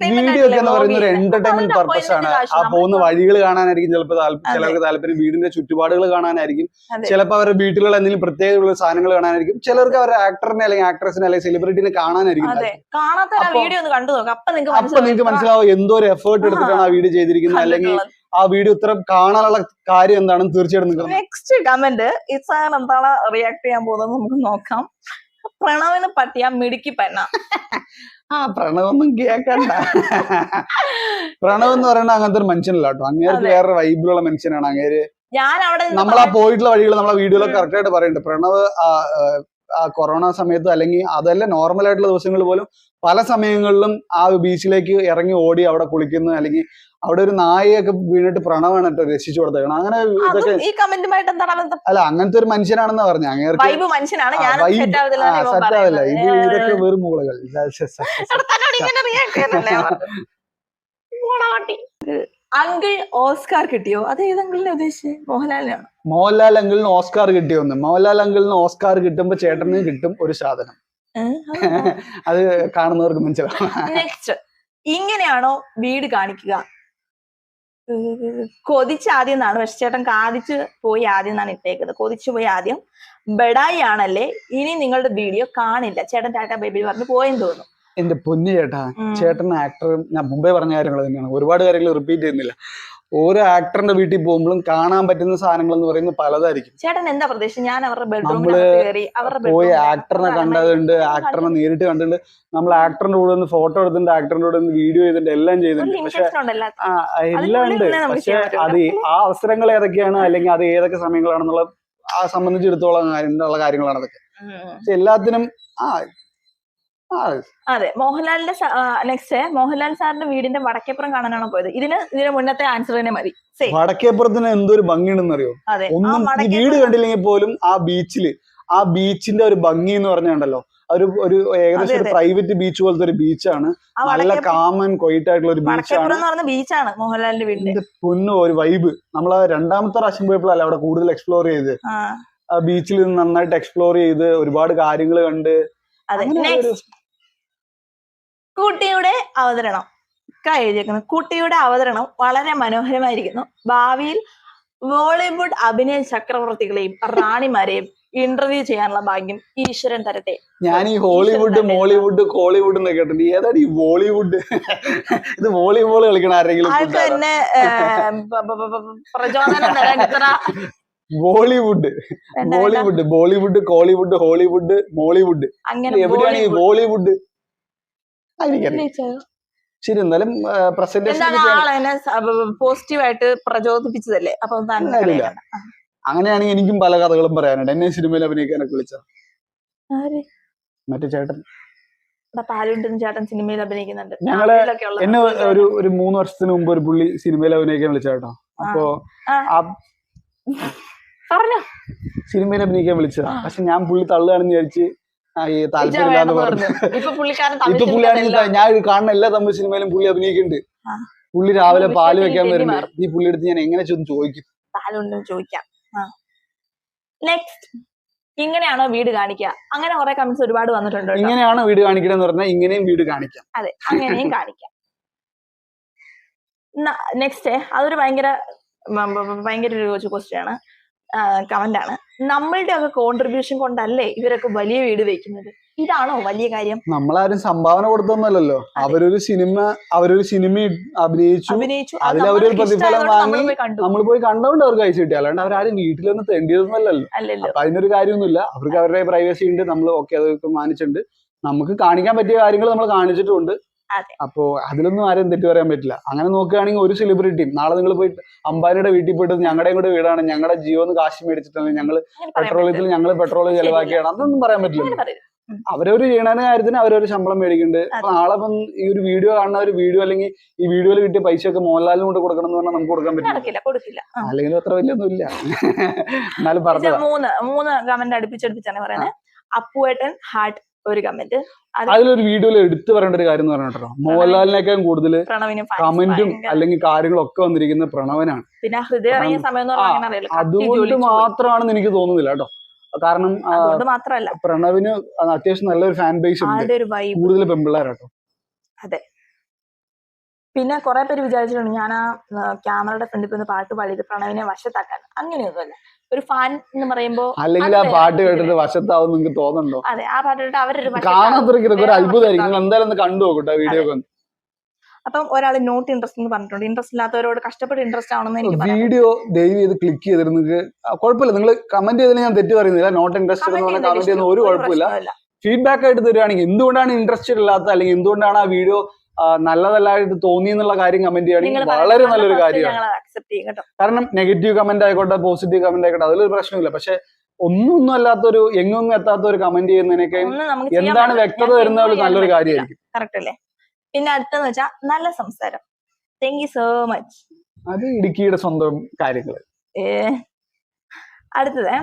പിന്നെ വീഡിയോ ഒക്കെ എന്ന് പറയുന്ന ഒരു എന്റർടൈൻമെന്റ് പർപ്പസ് ആണ്. ആ പോകുന്ന വഴികൾ കാണാനായിരിക്കും ചിലപ്പോൾ. ചിലർക്ക് താല്പര്യം. വീടിന്റെ ചുറ്റുപാടുകൾ കാണാനായിരിക്കും. ചിലപ്പോൾ അവരുടെ വീട്ടിലുള്ള എന്തെങ്കിലും പ്രത്യേകമുള്ള സാധനങ്ങൾ കാണാനായിരിക്കും. ചിലർക്ക് അവരുടെ ആക്ടറിനെ അല്ലെങ്കിൽ ആക്ട്രസിനെ അല്ലെങ്കിൽ സെലിബ്രിറ്റിനെ കാണാനായിരിക്കും അപ്പൊ നിങ്ങൾക്ക് മനസ്സിലാവും. എന്തോ ഒരു എഫേർട്ട് എടുത്തിട്ടാണ് ആ വീഡിയോ ചെയ്തിരിക്കുന്നത്. അല്ലെങ്കിൽ ആ വീഡിയോ ഇത്ര കാണാനുള്ള കാര്യം എന്താണെന്ന് തീർച്ചയായിട്ടും നെക്സ്റ്റ് കമന്റ് ഇസാൻ എന്താണ് റിയാക്ട് ചെയ്യാൻ പോകുന്നത് നമുക്ക് നോക്കാം. പ്രണവിന് പറ്റിയ മിടുക്കി പെണ്ണ. ആ പ്രണവൊന്നും കേക്കണ്ട. പ്രണവ് എന്ന് പറയുന്നത് അങ്ങനത്തെ ഒരു മനുഷ്യനല്ല കേട്ടോ. അങ്ങേർക്ക് വേറെ വൈബിലുള്ള മനുഷ്യനാണ്. അങ്ങേര് ഞാൻ അവിടെ നമ്മൾ ആ പോയിട്ടുള്ള വഴികൾ നമ്മളെ വീഡിയോയിൽ ഉം. കറക്റ്റ് ആയിട്ട് പറയുന്നുണ്ട് പ്രണവ് ആ കൊറോണ സമയത്ത് അല്ലെങ്കിൽ അതല്ല നോർമൽ ആയിട്ടുള്ള ദിവസങ്ങളിൽ പോലും പല സമയങ്ങളിലും ആ ബീച്ചിലേക്ക് ഇറങ്ങി ഓടി അവിടെ കുളിക്കുന്നു അല്ലെങ്കിൽ അവിടെ ഒരു നായയൊക്കെ വീണിട്ട് പ്രണവാണ് കേട്ടോ രക്ഷിച്ചു കൊടുത്തേക്കണം. അങ്ങനെ ഇതൊക്കെ ഈ കമന്റുമായിട്ട് എന്താണ് അല്ല അങ്ങനത്തെ ഒരു മനുഷ്യനാണെന്ന് പറഞ്ഞു. അങ്ങേർക്ക് വൈബ് മനുഷ്യനാണ്. ഞാൻ സെറ്റ് ആവില്ല. ഇത് ഇതൊക്കെ വെറും മുകളുകൾ ഇങ്ങനെ റിയാക്ട് ചെയ്യുന്നല്ലേ അങ്കിൾ ഓസ്കാർ കിട്ടിയോ? അത് ഉദ്ദേശിച്ചത് മോഹൻലാലിനാണ്? മോഹൻലാൽ അങ്കിളിന് ഓസ്കാർ കിട്ടിയൊന്ന്. മോഹൻലാൽ അങ്കിളിന് ഓസ്കാർ കിട്ടുമ്പോ ചേട്ടനും കിട്ടും ഒരു സാധനം. അത് കാണുന്നവർക്ക് മനസ്സിലാവും. നെക്സ്റ്റ് ഇങ്ങനെയാണോ വീട് കാണിക്കുക? കൊതിച്ച് ആദ്യം എന്നാണ് പക്ഷെ ചേട്ടൻ കാതിച്ച് പോയി ആദ്യം എന്നാണ് ഇട്ടേക്കുന്നത്. കൊതിച്ചു പോയി ആദ്യം ബഡായി ആണല്ലേ ഇനി നിങ്ങളുടെ വീഡിയോ കാണില്ല. ചേട്ടൻ ടാറ്റ ബേബി പറഞ്ഞു പോയെന്ന് തോന്നുന്നു. എന്റെ പൊന്നു ചേട്ടാ ചേട്ടൻ ആക്ടറും ഞാൻ മുമ്പേ പറഞ്ഞ കാര്യങ്ങൾ തന്നെയാണ്. ഒരുപാട് കാര്യങ്ങൾ റിപ്പീറ്റ് ചെയ്യുന്നില്ല. ഓരോ ആക്ടറിന്റെ വീട്ടിൽ പോകുമ്പോഴും കാണാൻ പറ്റുന്ന സാധനങ്ങൾ എന്ന് പറയുന്നത് പലതായിരിക്കും. ചേട്ടൻ എന്താ പ്രദേശം ഞാൻ അവരുടെ ബെഡ്റൂമിൽ പോയി ആക്ടറിനെ കണ്ടതുണ്ട് ആക്ടറിനെ നേരിട്ട് കണ്ടിട്ടുണ്ട്. നമ്മൾ ആക്ടറിന്റെ കൂടെ നിന്ന് ഫോട്ടോ എടുത്തിട്ടുണ്ട് ആക്ടറിന്റെ കൂടെ നിന്ന് വീഡിയോ ചെയ്തിട്ടുണ്ട് എല്ലാം ചെയ്തിട്ടുണ്ട്. പക്ഷെ എല്ലാം ഉണ്ട്. പക്ഷെ അത് ആ അവസരങ്ങൾ ഏതൊക്കെയാണ്? അല്ലെങ്കിൽ അത് ഏതൊക്കെ സമയങ്ങളാണെന്നുള്ള ആ സംബന്ധിച്ചിടത്തോളം കാര്യങ്ങളാണ് അതൊക്കെ. പക്ഷെ എല്ലാത്തിനും ആ അതെ. മോഹൻലാലിന്റെ നെക്സ്റ്റ് മോഹൻലാൽ സാറിന്റെ വീടിന്റെ വടക്കേപ്പുറം കാണാനാണോ പോയത്? ഇതിന് ഇതിന് മുന്നത്തെ ആൻസർ തന്നെ മതി. വടക്കേപ്പുറത്തിന് എന്തൊരു ഭംഗിയുണ്ടെന്നറിയോ? ഒന്നും വീട് കണ്ടില്ലെങ്കിൽ പോലും ആ ബീച്ചിൽ ആ ബീച്ചിന്റെ ഒരു ഭംഗി എന്ന് പറഞ്ഞുണ്ടല്ലോ. ഒരു ഒരു ഏകദേശം ഒരു പ്രൈവറ്റ് ബീച്ച് പോലത്തെ ഒരു ബീച്ചാണ്. നല്ല കാമൻ കൊയിറ്റ് ആയിട്ടുള്ള ഒരു ബീച്ചാണ് ബീച്ചാണ് മോഹൻലാലിന്റെ വീടിന്റെ. പൊന്നു ഒരു വൈബ് നമ്മൾ രണ്ടാമത്തെ പ്രാവശ്യം പോയപ്പോഴല്ല അവിടെ കൂടുതൽ എക്സ്പ്ലോർ ചെയ്ത്. ആ. ബീച്ചിൽ നിന്ന് നന്നായിട്ട് എക്സ്പ്ലോർ ചെയ്ത് ഒരുപാട് കാര്യങ്ങൾ കണ്ട് അതെ അങ്ങനെ ഒരു- നെക്സ്റ്റ് കുട്ടിയുടെ അവതരണം. ഒക്കെ എഴുതിയേക്കുന്നു കുട്ടിയുടെ അവതരണം വളരെ മനോഹരമായിരിക്കുന്നു. ഭാവിയിൽ ബോളിവുഡ് അഭിനയ ചക്രവർത്തികളെയും റാണിമാരെയും ഇന്റർവ്യൂ ചെയ്യാനുള്ള ഭാഗ്യം ഈശ്വരൻ തരട്ടെ. ഞാൻ ഈ ഹോളിവുഡ് മോളിവുഡ് കോളിവുഡ് എന്നൊക്കെ കേട്ടിട്ടുണ്ട് ഏതാണ് ഈ ബോളിവുഡ്? ഇത് വോളിബോൾ കളിക്കണ ആരെങ്കിലും ആൾക്ക് തന്നെ പ്രചോദനം തരാൻ ഇത്ര Bollywood. Bollywood Bollywood Kollywood Hollywood Mollywood. അങ്ങനെ എവിടെയാണ് ഈ ബോളിവുഡ്? എനിക്കറിയാം. ശരി എന്നാലും പ്രസന്റേഷൻ പോസിറ്റീവായിട്ട് പ്രചോദിപ്പിച്ചതല്ലേ? അപ്പൊ. അങ്ങനെയാണെങ്കിൽ എനിക്കും പല കഥകളും പറയാനുണ്ട്. എന്നെ സിനിമയിൽ അഭിനയിക്കാനൊക്കെ വിളിച്ച? മറ്റേ ചേട്ടൻ. സിനിമയിൽ അഭിനയിക്കുന്നുണ്ട്. ഞങ്ങൾ എന്നെ ഒരു ഒരു മൂന്ന് വർഷത്തിന് മുമ്പ് ഒരു പുള്ളി സിനിമയിൽ അഭിനയിക്കാൻ വിളിച്ച കേട്ടോ. അപ്പോ സിനിമയിൽ അഭിനയിക്കാൻ വിളിച്ചതാ. പക്ഷെ ഞാൻ പുള്ളി തള്ളുകയാണെന്ന് വിചാരിച്ച് ഈ താല്പര്യമില്ലാന്ന് പറഞ്ഞു. ഇപ്പൊ പുള്ളിക്കാരൻ ഞാൻ കാണുന്ന എല്ലാ തമിഴ് സിനിമയിലും പുള്ളി അഭിനയിക്കുന്നുണ്ട്. പുള്ളി രാവിലെ പാൽ വെക്കാൻ വരുന്നുണ്ട് ഈ പുള്ളി എടുത്ത് ഞാൻ എങ്ങനെ ചെന്ന് ചോദിക്കും? പാലുണ്ടെന്ന് ചോദിക്കാം. നെക്സ്റ്റ് ഇങ്ങനെയാണോ വീട് കാണിക്കുക? അങ്ങനെ കുറെ കമന്റ്സ് ഒരുപാട് വന്നിട്ടുണ്ട് ഇങ്ങനെയാണോ വീട് കാണിക്കണമെന്ന് പറഞ്ഞാൽ ഇങ്ങനെയും വീട് കാണിക്കാം. അതെ അങ്ങനെയും കാണിക്കാം. നെക്സ്റ്റ് അതൊരു ഭയങ്കര ഭയങ്കര ഒരു ക്വസ്റ്റ്യൻ ആണ്. കമന്റ് ആണ് നമ്മളുടെ ഒക്കെ കോൺട്രിബ്യൂഷൻ കൊണ്ടല്ലേ ഇവരൊക്കെ വലിയ വീട് വെക്കുന്നത്? ഇതാണോ വലിയ കാര്യം? നമ്മളാരും സംഭാവന കൊടുത്തൊന്നുമല്ലല്ലോ. അവരൊരു സിനിമ അവരൊരു സിനിമ അഭിനയിച്ചു. അഭിനയിച്ചു. അതിൽ അവരൊരു പ്രതിഫലം വാങ്ങി നമ്മൾ പോയി കണ്ടോണ്ട് അവർക്ക് അയച്ചു കിട്ടി. അല്ലാണ്ട് അവരാരും വീട്ടിലൊന്നും തെണ്ടിയതൊന്നുമല്ലല്ലോ. അല്ലല്ലോ. അപ്പൊ അതിനൊരു കാര്യമൊന്നുമില്ല. അവർക്ക് അവരുടെ പ്രൈവസി ഉണ്ട്. നമ്മൾ ഓക്കെ അതൊക്കെ മാനിച്ചിട്ടുണ്ട്. നമുക്ക് കാണിക്കാൻ പറ്റിയ കാര്യങ്ങൾ നമ്മൾ കാണിച്ചിട്ടുണ്ട്. അപ്പോ അതിലൊന്നും ആരും തെറ്റു പറയാൻ പറ്റില്ല. അങ്ങനെ നോക്കുകയാണെങ്കിൽ ഒരു സെലിബ്രിറ്റിയും നാളെ നിങ്ങൾ പോയി അംബാനിയുടെ വീട്ടിൽ പോയിട്ട് ഞങ്ങളുടെ കൂടെ വീടാണ് ഞങ്ങളുടെ ജിയോന്ന് കാശ് മേടിച്ചിട്ടാണ് ഞങ്ങൾ പെട്രോളിയത്തിൽ. ഞങ്ങൾ പെട്രോൾ. ചെലവാക്കിയാണ് അതൊന്നും പറയാൻ പറ്റില്ല. അവരവര് അവരൊരു ചെയ്യണ കാര്യത്തിന് അവരൊരു ശമ്പളം മേടിക്കുന്നുണ്ട്. അപ്പൊ നാളെ ഇപ്പം ഈ ഒരു വീഡിയോ കാണുന്ന ഒരു വീഡിയോ അല്ലെങ്കിൽ ഈ വീഡിയോയിൽ കിട്ടിയ പൈസ ഒക്കെ മോഹൻലാലിനും കൊണ്ട് കൊടുക്കണം എന്ന് പറഞ്ഞാൽ നമുക്ക് കൊടുക്കാൻ പറ്റില്ല. അല്ലെങ്കിൽ അത്ര വലിയൊന്നും ഇല്ല എന്നാലും പറഞ്ഞു മൂന്ന് മൂന്ന് കമന്റ് അടുപ്പിച്ചടുപ്പിച്ചാണ് പറയുന്നത് അപ്പുവേട്ടൻ ഹാർട്ട് ഒരു കമന്റ് അതിലൊരു വീഡിയോയിൽ എടുത്തു പറയേണ്ട ഒരു കാര്യം എന്ന് പറഞ്ഞിട്ടോ മോഹൻലാലിനേക്കാൾ കൂടുതൽ കമന്റും. അല്ലെങ്കിൽ കാര്യങ്ങളൊക്കെ വന്നിരിക്കുന്ന പ്രണവനാണ്. പിന്നെ ഹൃദയ സമയം അതുകൊണ്ട് മാത്രമാണെന്ന് എനിക്ക് തോന്നുന്നില്ല കേട്ടോ. കാരണം മാത്രല്ല പ്രണവിന് അത്യാവശ്യം നല്ലൊരു ഫാൻ ബേസ് ഉണ്ട്. കൂടുതൽ പെമ്പിള്ളേരാട്ടോ പിന്നെ കുറെ പേര് വിചാരിച്ചിട്ടുണ്ട് ഞാൻ ആ ക്യാമറയുടെ ഫ്രണ്ടിൽ നിന്ന് പാട്ട് പാടിയത് പ്രണവിനെ വശത്താക്കാൻ. അങ്ങനെയൊന്നുമല്ല. ഒരു ഫാൻ എന്ന് പറയുമ്പോ അല്ലെങ്കിൽ ആ പാട്ട്. കേട്ടിട്ട് വശത്താവും നിങ്ങൾക്ക് തോന്നുന്നുണ്ടോ? അതെ ആ പാട്ട് കേട്ടിട്ട് അവരൊരു വശത്താവും. കാണാത്തവർക്ക് ഇതൊക്കെ ഒരു അത്ഭുതമായിരിക്കും. നിങ്ങൾ എന്തായാലും ഒന്ന് കണ്ടു നോക്കട്ടെ വീഡിയോ ഒക്കെ അപ്പം ഒരാൾ നോട്ട് ഇൻട്രസ്റ്റ് എന്ന് പറഞ്ഞിട്ടുണ്ട്. ഇൻട്രസ്റ്റ് ഇല്ലാത്തവരോട് കഷ്ടപ്പെട്ട് ഇൻട്രസ്റ്റ് ആണെന്ന് എനിക്ക് വീഡിയോ ദയവ് ചെയ്ത് ക്ലിക്ക് ചെയ്തിട്ട് നിങ്ങൾക്ക് കുഴപ്പമില്ല. നിങ്ങൾ കമന്റ് ചെയ്തതിൽ ഞാൻ തെറ്റ് പറയുന്നില്ല. നോട്ട് ഇൻട്രസ്റ്റ് എന്ന് പറഞ്ഞാൽ കമന്റ് ചെയ്യുന്ന ഒരു കുഴപ്പമില്ല. ഫീഡ്ബാക്ക് ആയിട്ട് തരുവാണെങ്കിൽ എന്തുകൊണ്ടാണ് ഇൻട്രസ്റ്റഡ് ഇല്ലാത്ത അല്ലെങ്കിൽ എന്തുകൊണ്ടാണ് ആ വീഡിയോ നല്ലതല്ലായിട്ട് തോന്നി എന്നുള്ള കാര്യം കമന്റ് ചെയ്യുകയാണെങ്കിൽ വളരെ നല്ലൊരു കാര്യമാണ്. കാരണം നെഗറ്റീവ് കമന്റ് ആയിക്കോട്ടെ പോസിറ്റീവ് കമന്റ് ആയിക്കോട്ടെ അതിലൊരു പ്രശ്നമില്ല. പക്ഷെ ഒന്നും ഒന്നും അല്ലാത്തൊരു എങ്ങും എത്താത്ത ഒരു കമന്റ് ചെയ്യുന്നതിനൊക്കെ എന്താണ്. വ്യക്തത വരുന്ന ഒരു നല്ലൊരു. കാര്യമായിരിക്കും. കറക്റ്റ് അല്ലേ? പിന്നെ അടുത്തെന്ന് വെച്ചാൽ നല്ല സംസാരം. താങ്ക് യു സോ മച്ച് അത് ഇടുക്കിയുടെ സ്വന്തം കാര്യങ്ങൾ. അടുത്തത്.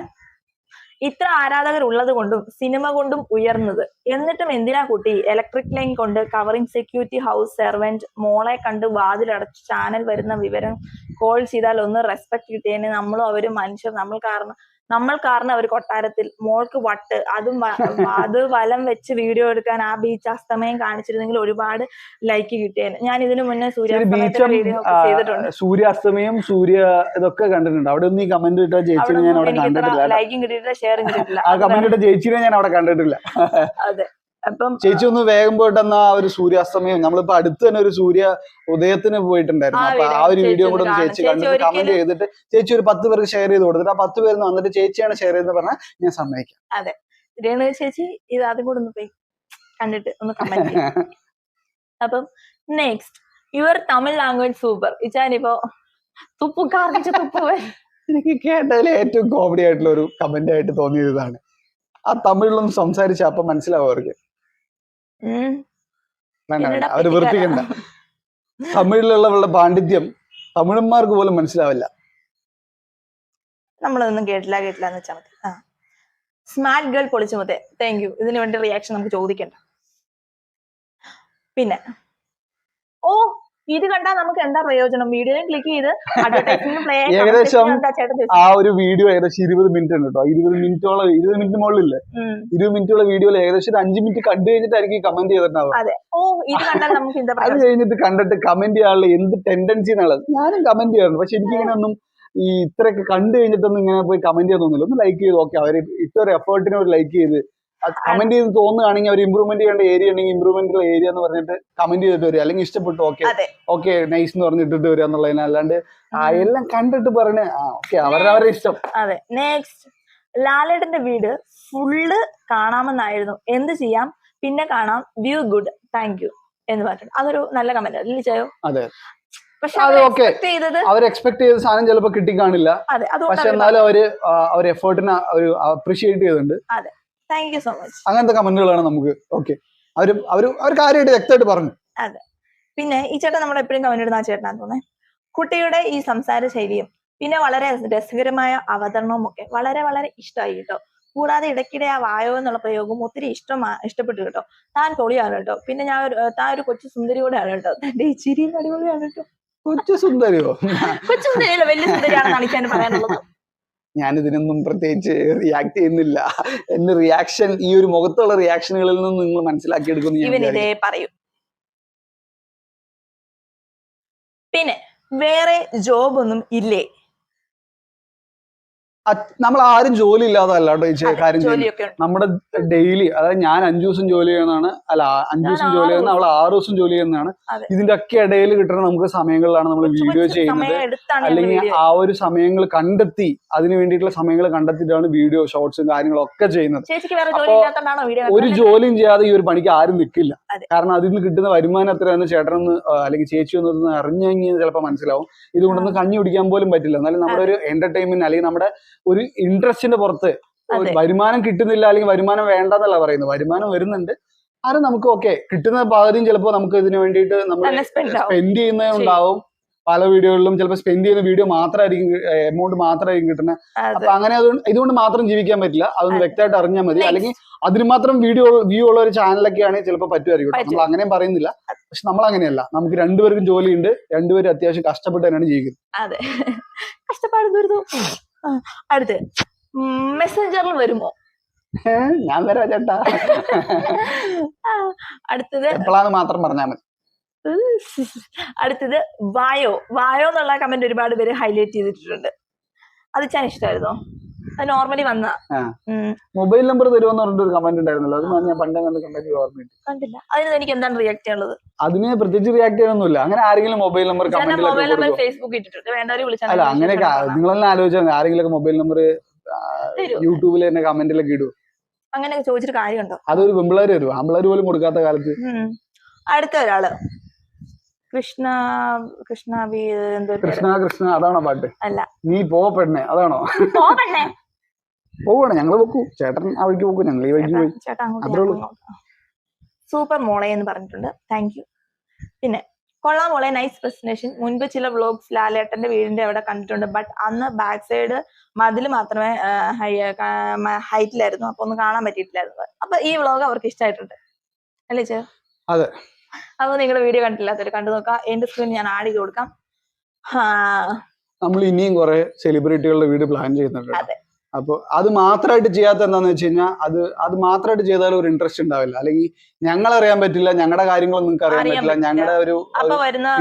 ഇത്ര ആരാധകർ ഉള്ളത് കൊണ്ടും സിനിമ കൊണ്ടും ഉയർന്നത്. എന്നിട്ടും എന്തിനാ കുട്ടി? ഇലക്ട്രിക് ലൈൻ കൊണ്ട് കവറിംഗ് സെക്യൂരിറ്റി ഹൗസ് സെർവന്റ് മോളെ കണ്ട് വാതിലടച്ച് ചാനൽ വരുന്ന വിവരം കോൾ ചെയ്താൽ ഒന്ന് റെസ്പെക്ട് കിട്ടിയതിന് നമ്മളും അവരും മനുഷ്യർ. നമ്മൾ കാരണം നമ്മൾ കാരണം അവർ കൊട്ടാരത്തിൽ. മോൾക്ക് വട്ട്. അതും അത് വലം വെച്ച് വീഡിയോ എടുക്കാൻ ആ ബീച്ച് അസ്തമയം കാണിച്ചിരുന്നെങ്കിൽ ഒരുപാട് ലൈക്ക് കിട്ടിയേനെ. ഞാൻ ഇതിനു മുന്നേ സൂര്യാസ്തമയത്തിന്റെ വീഡിയോ ചെയ്തിട്ടുണ്ട്. സൂര്യാസ്തമയം സൂര്യ ഇതൊക്കെ കണ്ടിട്ടുണ്ട്. അവിടെ ഒന്നും ഈ കമന്റ് ഇട്ട ചേച്ചിനെ ഞാൻ അവിടെ കണ്ടിട്ടില്ല. ലൈക്കും കിട്ടിയിട്ടില്ല ഷെയറും കിട്ടിയിട്ടില്ല. ആ കമന്റ് ഇട്ട ചേച്ചിനെ ഞാൻ അവിടെ കണ്ടിട്ടില്ല. അപ്പം ചേച്ചി ഒന്ന് വേഗം പോയിട്ടെന്നാ ആ ഒരു സൂര്യാസ്തമയം നമ്മളിപ്പോ അടുത്ത് തന്നെ ഒരു സൂര്യ ഉദയത്തിന് പോയിട്ടുണ്ടായിരുന്നു. അപ്പൊ ആ ഒരു വീഡിയോ കൂടെ ഒന്ന് ചേച്ചി കണ്ടിട്ട് കമന്റ് ചെയ്തിട്ട് ചേച്ചി ഒരു പത്ത് പേർക്ക് ഷെയർ ചെയ്ത് കൊടുത്തിട്ട് ആ പത്ത് പേര് വന്നിട്ട് ചേച്ചിയാണ് ഷെയർ ചെയ്തെന്ന് പറഞ്ഞാൽ ഞാൻ സമ്മതിക്കാം. അതെ. രേണു ചേച്ചി ഇത് ആദ്യം കൂടെ ഒന്ന് പോയി കണ്ടിട്ട് ഒന്ന് കമന്റ് അപ്പം next your Tamil language super ഇച്ചാനിപ്പോ തുപ്പു കാർക്കിച്ച് തുപ്പു. എനിക്ക് കേട്ടതിൽ ഏറ്റവും കോമഡി ആയിട്ടുള്ള ഒരു കമന്റ് ആയിട്ട് തോന്നിയതാണ് ആ തമിഴിലൊന്നും സംസാരിച്ച അപ്പൊ മനസ്സിലാവും അവർക്ക്. വേണ്ട വേണ്ട എന്നടാ അവർ വെറുപ്പിക്കണ്ട. തമിഴിലുള്ളവരുടെ പാണ്ഡിത്യം തമിഴന്മാർക്ക് പോലും മനസ്സിലാവില്ല. നമ്മളൊന്നും കേട്ടില്ല കേട്ടില്ല എന്ന് വെച്ചാൽ മതി. ആ. സ്മാർട്ട് ഗേൾ പൊളിച്ചു മതി. താങ്ക് യു ഇതിനു വേണ്ടി റിയാക്ഷൻ നമുക്ക് ചോദിക്കണ്ട. പിന്നെ. ഓ ഇത് കണ്ടാൽ നമുക്ക് എന്താ പ്രയോജനം? വീഡിയോയും ക്ലിക്ക് ചെയ്ത് ഏകദേശം ആ ഒരു വീഡിയോ ഏകദേശം ഇരുപത് മിനിറ്റ് ഉണ്ട് കേട്ടോ ഇരുപത് മിനിറ്റോളം ഇരുപത് മിനിറ്റ് മുകളിലില്ലേ. ഇരുപത് മിനിറ്റുള്ള വീഡിയോയിൽ ഏകദേശം ഒരു അഞ്ച് മിനിറ്റ് കണ്ടു കഴിഞ്ഞിട്ടായിരിക്കും കമന്റ് ചെയ്തിട്ടുണ്ടാവുക. അതെ. കഴിഞ്ഞിട്ട് കണ്ടിട്ട് കമന്റ് ചെയ്യാനുള്ള എന്ത് ടെൻഡൻസി എന്നുള്ളത്. ഞാനും കമന്റ് ചെയ്യാറുണ്ട്. പക്ഷെ എനിക്ക് ഇങ്ങനെ ഒന്നും ഈ ഇത്രയൊക്കെ കണ്ടു കഴിഞ്ഞിട്ടൊന്നും ഇങ്ങനെ പോയി കമന്റ് ചെയ്യാൻ തോന്നില്ല. ഒന്ന് ലൈക്ക് ചെയ്ത് ഓക്കെ അവർ ഇട്ട ഒരു എഫേർട്ടിനെ ഒരു ലൈക്ക് ചെയ്ത് കമന്റ് ചെയ്ത് തോന്നുകയാണെങ്കിൽ അവർ ഇമ്പ്രൂവ്മെന്റ് ചെയ്യേണ്ട ഏരിയ ഉണ്ടെങ്കിൽ ഇമ്പ്രൂവ്മെന്റ് ഏരിയ എന്ന് പറഞ്ഞിട്ട് കമന്റ് ചെയ്തിട്ട് വരിക. അല്ലെങ്കിൽ ഇഷ്ടപ്പെട്ടു ഓക്കെ ഓക്കെ നൈസ് എന്ന് പറഞ്ഞിട്ടിട്ട് വരിക എന്നുള്ളതിന്. അല്ലാണ്ട് ആ എല്ലാം കണ്ടിട്ട് പറഞ്ഞ് ആ ഓക്കെ അവരുടെ ഇഷ്ടം. അതെ. നെക്സ്റ്റ് ലാലേട്ടന്റെ വീട് ഫുള്ള് കാണാമെന്നായിരുന്നു. എന്ത് ചെയ്യാം? പിന്നെ കാണാം വ്യൂ ഗുഡ് താങ്ക് യു എന്ന് പറഞ്ഞിട്ടുണ്ട് അതൊരു നല്ല കമന്റ് അല്ലേ ചായോ അതെ. പക്ഷെ അവർ എക്സ്പെക്ട് ചെയ്ത സാധനം ചിലപ്പോൾ കിട്ടിക്കാണില്ല. പക്ഷെ എന്നാലും അവർ അവർ എഫേർട്ടിനെ ഒരു അപ്രീഷിയേറ്റ് ചെയ്തിട്ടുണ്ട്. താങ്ക് യു സോ മച്ച് അങ്ങനത്തെ കമന്റുകളാണ് നമുക്ക്. ഓക്കെ അവർ അവർ അവർ കാര്യമായിട്ട് വ്യക്തമായിട്ട് പറഞ്ഞു. അതെ. പിന്നെ ഈ ചേട്ടൻ നമ്മൾ എപ്പോഴും കമന്റ് ഇടുന്ന ചേട്ടനാന്ന് തോന്നേ കുട്ടിയുടെ ഈ സംസാര ശൈലിയും പിന്നെ വളരെ രസകരമായ അവതരണവും ഒക്കെ വളരെ വളരെ ഇഷ്ടമായി കേട്ടോ. കൂടാതെ ഇടയ്ക്കിടെ ആ വായോ എന്നുള്ള പ്രയോഗം ഒത്തിരി ഇഷ്ടമാ ഇഷ്ടപ്പെട്ടു കേട്ടോ. താൻ പൊളിയാണ് കേട്ടോ. പിന്നെ ഞാൻ താൻ ഒരു കൊച്ചു സുന്ദരി കൂടെയാണ് കേട്ടോ. തന്റെ ഈ ചിരിയും അടിപൊളിയാണ് കേട്ടോ. കൊച്ചു സുന്ദരിയോ? കൊച്ചു സുന്ദരിയല്ല വലിയ സുന്ദരിയാണെന്നാണ് എനിക്ക് പറയാനുള്ളത്. ഞാൻ ഇതിനൊന്നും പ്രത്യേകിച്ച് റിയാക്ട് ചെയ്യുന്നില്ല. എന്റെ റിയാക്ഷൻ ഈ ഒരു മുഖത്തുള്ള റിയാക്ഷനുകളിൽ നിന്ന് നിങ്ങൾ മനസ്സിലാക്കിയെടുക്കുന്നു വിചാരിക്കുന്നു. ഇതേ പിന്നെ വേറെ ജോബ് ഒന്നും ഇല്ലേ? നമ്മൾ ആരും ജോലി ഇല്ലാതല്ല കേട്ടോ ഈ കാര്യം ചെയ്യുന്നത്. നമ്മുടെ ഡെയിലി അതായത് ഞാൻ അഞ്ചു ദിവസം ജോലി ചെയ്യുന്നതാണ് അല്ല അഞ്ചു ദിവസം ജോലി ചെയ്യുന്ന അവൾ ആറ് ദിവസം ജോലി ചെയ്യുന്നതാണ്. ഇതിന്റെ ഒക്കെ ഇടയിൽ കിട്ടുന്ന നമുക്ക് സമയങ്ങളിലാണ് നമ്മൾ വീഡിയോ ചെയ്യുന്നത്. അല്ലെങ്കിൽ ആ ഒരു സമയങ്ങൾ കണ്ടെത്തി അതിന് വേണ്ടിയിട്ടുള്ള സമയങ്ങൾ കണ്ടെത്തിയിട്ടാണ് വീഡിയോ ഷോർട്സും കാര്യങ്ങളും ഒക്കെ ചെയ്യുന്നത്. അപ്പോ ഒരു ജോലിയും ചെയ്യാതെ ഈ ഒരു പണിക്ക് ആരും നിൽക്കില്ല. കാരണം അതിൽ നിന്ന് കിട്ടുന്ന വരുമാനം എത്രയാണെന്ന് ചേട്ടനൊന്ന് അല്ലെങ്കിൽ ചേച്ചി ഒന്ന് അറിഞ്ഞു ചിലപ്പോൾ മനസ്സിലാവും. ഇതുകൊണ്ടൊന്ന് കഞ്ഞി കുടിക്കാൻ പോലും പറ്റില്ല. എന്നാലും നമ്മുടെ ഒരു എന്റർടൈൻമെന്റ് അല്ലെങ്കിൽ നമ്മുടെ ഒരു ഇൻട്രസ്റ്റിന്റെ പുറത്ത് വരുമാനം കിട്ടുന്നില്ല അല്ലെങ്കിൽ വരുമാനം വേണ്ട എന്നല്ല പറയുന്നത്. വരുമാനം വരുന്നുണ്ട്. അത് നമുക്ക് ഓക്കെ കിട്ടുന്ന പകുതിയും ചിലപ്പോൾ നമുക്ക് ഇതിനു വേണ്ടിയിട്ട് നമ്മൾ സ്പെൻഡ് ചെയ്യുന്നതുണ്ടാവും പല വീഡിയോകളിലും ചിലപ്പോൾ സ്പെൻഡ് ചെയ്യുന്ന വീഡിയോ മാത്രമായിരിക്കും എമൗണ്ട് മാത്രമായിരിക്കും കിട്ടുന്നത് അപ്പൊ അങ്ങനെ അതുകൊണ്ട് ഇതുകൊണ്ട് മാത്രം ജീവിക്കാൻ പറ്റില്ല. അതൊന്ന് അതെ. വ്യക്തമായിട്ട് അറിഞ്ഞാൽ മതി. അല്ലെങ്കിൽ അതിന് മാത്രം വീഡിയോ വ്യൂ ഉള്ള ഒരു ചാനലൊക്കെ ആണെങ്കിൽ ചിലപ്പോൾ പറ്റുമായിരിക്കും. നമ്മൾ അങ്ങനെയും പറയുന്നില്ല. പക്ഷെ നമ്മൾ അങ്ങനെയല്ല. നമുക്ക് രണ്ടുപേർക്കും ജോലിയുണ്ട്. രണ്ടുപേരും അത്യാവശ്യം കഷ്ടപ്പെട്ട് തന്നെയാണ് ജീവിക്കുന്നത്. അതെ. കഷ്ടപ്പാട് അടുത്ത്. മെസ്സഞ്ചറിൽ വരുമോ? ഞാൻ വരാം ചേട്ടാ. അടുത്തത് എപ്പോഴാന്ന് മാത്രം പറഞ്ഞാൽ മതി. അടുത്തത് വായോ. വായോ എന്നുള്ള കമന്റ് ഒരുപാട് പേര് ഹൈലൈറ്റ് ചെയ്തിട്ടുണ്ട്. അത് ചാൻ ഇഷ്ടമായിരുന്നോ? നോർമലി വന്ന. മൊബൈൽ നമ്പർ തരുമെന്ന് പറഞ്ഞിട്ട് ഒരു കമന്റ് ഉണ്ടായിരുന്നല്ലോ. അത് ഞാൻ പണ്ടേ കണ്ട് കണ്ടെങ്കിൽ ഓർമ്മയുണ്ട് കണ്ടില്ല. അതിന് എനിക്ക് എന്താണ് റിയാക്ട് ചെയ്യാനുള്ളത്? അതിന് പ്രത്യേകിച്ച് റിയാക്ട് ചെയ്യണമെന്നില്ല അങ്ങനെ ആരെങ്കിലും mobile number mobile number Facebook ഇട്ടിട്ടുണ്ട്. വേണ്ടവര് അല്ല വിളിച്ചാൽ അങ്ങനെയൊക്കെ നിങ്ങളെല്ലാം ആലോചിച്ചാൽ ആരെങ്കിലും മൊബൈൽ നമ്പർ? യൂട്യൂബിൽ തന്നെ കമന്റിലൊക്കെ ഇടും. അങ്ങനെ ചോദിച്ചിട്ട് കാര്യമുണ്ടോ? അതൊരു പെമ്പിളേര് വരും ആമ്പിളേര് പോലും കൊടുക്കാത്ത കാലത്ത്. അടുത്ത ഒരാൾ. കൃഷ്ണ കൃഷ്ണ കൃഷ്ണ കൃഷ്ണ അതാണോ പാട്ട്? അല്ല. നീ പോ പെണ്ണെ അതാണോ. പോവാണ് ഞങ്ങൾ വെക്കൂ. ചേട്ടൻ ആ വഴിക്ക് പോക്കൂ ഞങ്ങൾ ഈ വഴിക്ക് ചേട്ടാ, പോയി. അത്രേ ഉള്ളൂ. സൂപ്പർ മോളെ എന്ന് പറഞ്ഞിട്ടുണ്ട്. താങ്ക് യു പിന്നെ കൊള്ളാം മോളെ നൈസ് പ്രസന്റേഷൻ മുൻപ് ചില വ്ലോഗ്സ് ലാലേട്ടന്റെ വീടിന്റെ അവിടെ കണ്ടിട്ടുണ്ട്. ബട്ട് അന്ന് ബാക്ക് സൈഡ് മതിൽ മാത്രമേ ഹൈറ്റിലായിരുന്നു അപ്പൊ ഒന്നും കാണാൻ പറ്റിയിട്ടില്ലായിരുന്നു. അപ്പൊ ഈ വ്ലോഗ് അവർക്ക് ഇഷ്ടമായിട്ടുണ്ട് അല്ലേ ചേ അതെ. അപ്പൊ നിങ്ങൾ വീഡിയോ കണ്ടില്ലാത്തവര് കണ്ടു നോക്കാം. എന്റെ സ്ക്രീൻ ഞാൻ ആഡ് ചെയ്ത് കൊടുക്കാം. നമ്മൾ ഇനിയും കുറെ സെലിബ്രിറ്റികളുടെ വീട് പ്ലാൻ ചെയ്യുന്നുണ്ട് അപ്പോൾ അപ്പൊ അത് മാത്രമായിട്ട് ചെയ്യാത്ത എന്താന്ന് വെച്ച് കഴിഞ്ഞാൽ അത് അത് മാത്രമായിട്ട് ചെയ്താലും ഒരു ഇൻട്രസ്റ്റ് ഉണ്ടാവില്ല. അല്ലെങ്കിൽ ഞങ്ങൾ അറിയാൻ പറ്റില്ല ഞങ്ങളുടെ കാര്യങ്ങളൊന്നും നിങ്ങൾക്ക് അറിയാൻ പറ്റില്ല. ഞങ്ങളുടെ ഒരു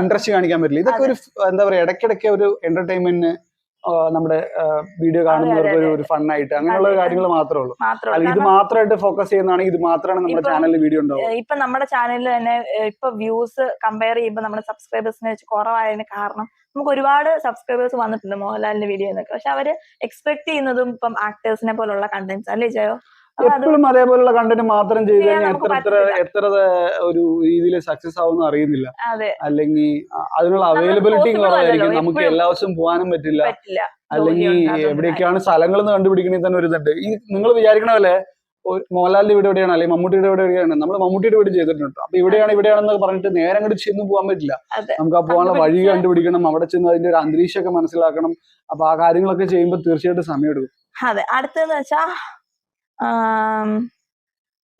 ഇൻട്രസ്റ്റ് കാണിക്കാൻ പറ്റില്ല. ഇതൊക്കെ ഒരു എന്താ പറയാ ഇടയ്ക്കിടയ്ക്ക് ഒരു എന്റർടൈൻമെന്റിന് നമ്മുടെ വീഡിയോ കാണുന്നവർക്ക് ഒരു ഫണ്ണായിട്ട് അങ്ങനെയുള്ള. കാര്യങ്ങൾ മാത്രമേ ഉള്ളൂ. അല്ല ഇത് മാത്രമായിട്ട് ഫോക്കസ് ചെയ്യുന്നതാണെങ്കിൽ ഇത് മാത്രമാണ് നമ്മുടെ ചാനലിൽ വീഡിയോ ഉണ്ടാവുക. ഇപ്പൊ നമ്മുടെ ചാനലിൽ തന്നെ ഇപ്പൊ വ്യൂസ് കമ്പയർ ചെയ്യുമ്പോൾ നമ്മുടെ സബ്സ്ക്രൈബേഴ്സിനെ വെച്ച് കുറവായതിന് കാരണം നമുക്ക് ഒരുപാട് സബ്സ്ക്രൈബേഴ്സ് വന്നിട്ടുണ്ട് മോഹൻലാലിന്റെ വീഡിയോ എന്നൊക്കെ പക്ഷെ അവർ എക്സ്പെക്ട് ചെയ്യുന്നതും ഇപ്പം ആക്ടേഴ്സിനെ പോലുള്ള കണ്ടന്റ്സ് അല്ലേ ജയോ? എപ്പോഴും അതേപോലുള്ള കണ്ടന്റ് മാത്രം ചെയ്ത് കഴിഞ്ഞാൽ എത്ര എത്ര എത്ര ഒരു രീതിയിൽ സക്സസ് ആവുമെന്ന് അറിയുന്നില്ല. അല്ലെങ്കിൽ അതിനുള്ള അവൈലബിലിറ്റി കുറവായിരിക്കും. നമുക്ക്. എല്ലാ ദിവസവും പോകാനും പറ്റില്ല. അല്ലെങ്കിൽ എവിടെയൊക്കെയാണ് സ്ഥലങ്ങൾ എന്ന് കണ്ടുപിടിക്കണമെങ്കിൽ തന്നെ ഒരു ഇതുണ്ട്. ഈ നിങ്ങൾ വിചാരിക്കണ പോലെ മോഹൻലാലിന്റെ വീട് എവിടെയാണ്? അല്ലെങ്കിൽ മമ്മൂട്ടിയുടെ വീട് എവിടെയാണ്? നമ്മൾ മമ്മൂട്ടിയുടെ വീട് ചെയ്തിട്ടുണ്ട്. അപ്പൊ ഇവിടെയാണ് ഇവിടെയാണെന്ന് പറഞ്ഞിട്ട് നേരം അങ്ങോട്ട് ചെന്ന് പോകാൻ പറ്റില്ല. നമുക്ക് ആ പോകാനുള്ള വഴി കണ്ടുപിടിക്കണം. അവിടെ ചെന്ന് അതിന്റെ ഒരു അന്തരീക്ഷമൊക്കെ മനസ്സിലാക്കണം. അപ്പൊ ആ കാര്യങ്ങളൊക്കെ ചെയ്യുമ്പോൾ തീർച്ചയായിട്ടും സമയം എടുക്കും അതെ. അടുത്തതെന്ന് വെച്ചാ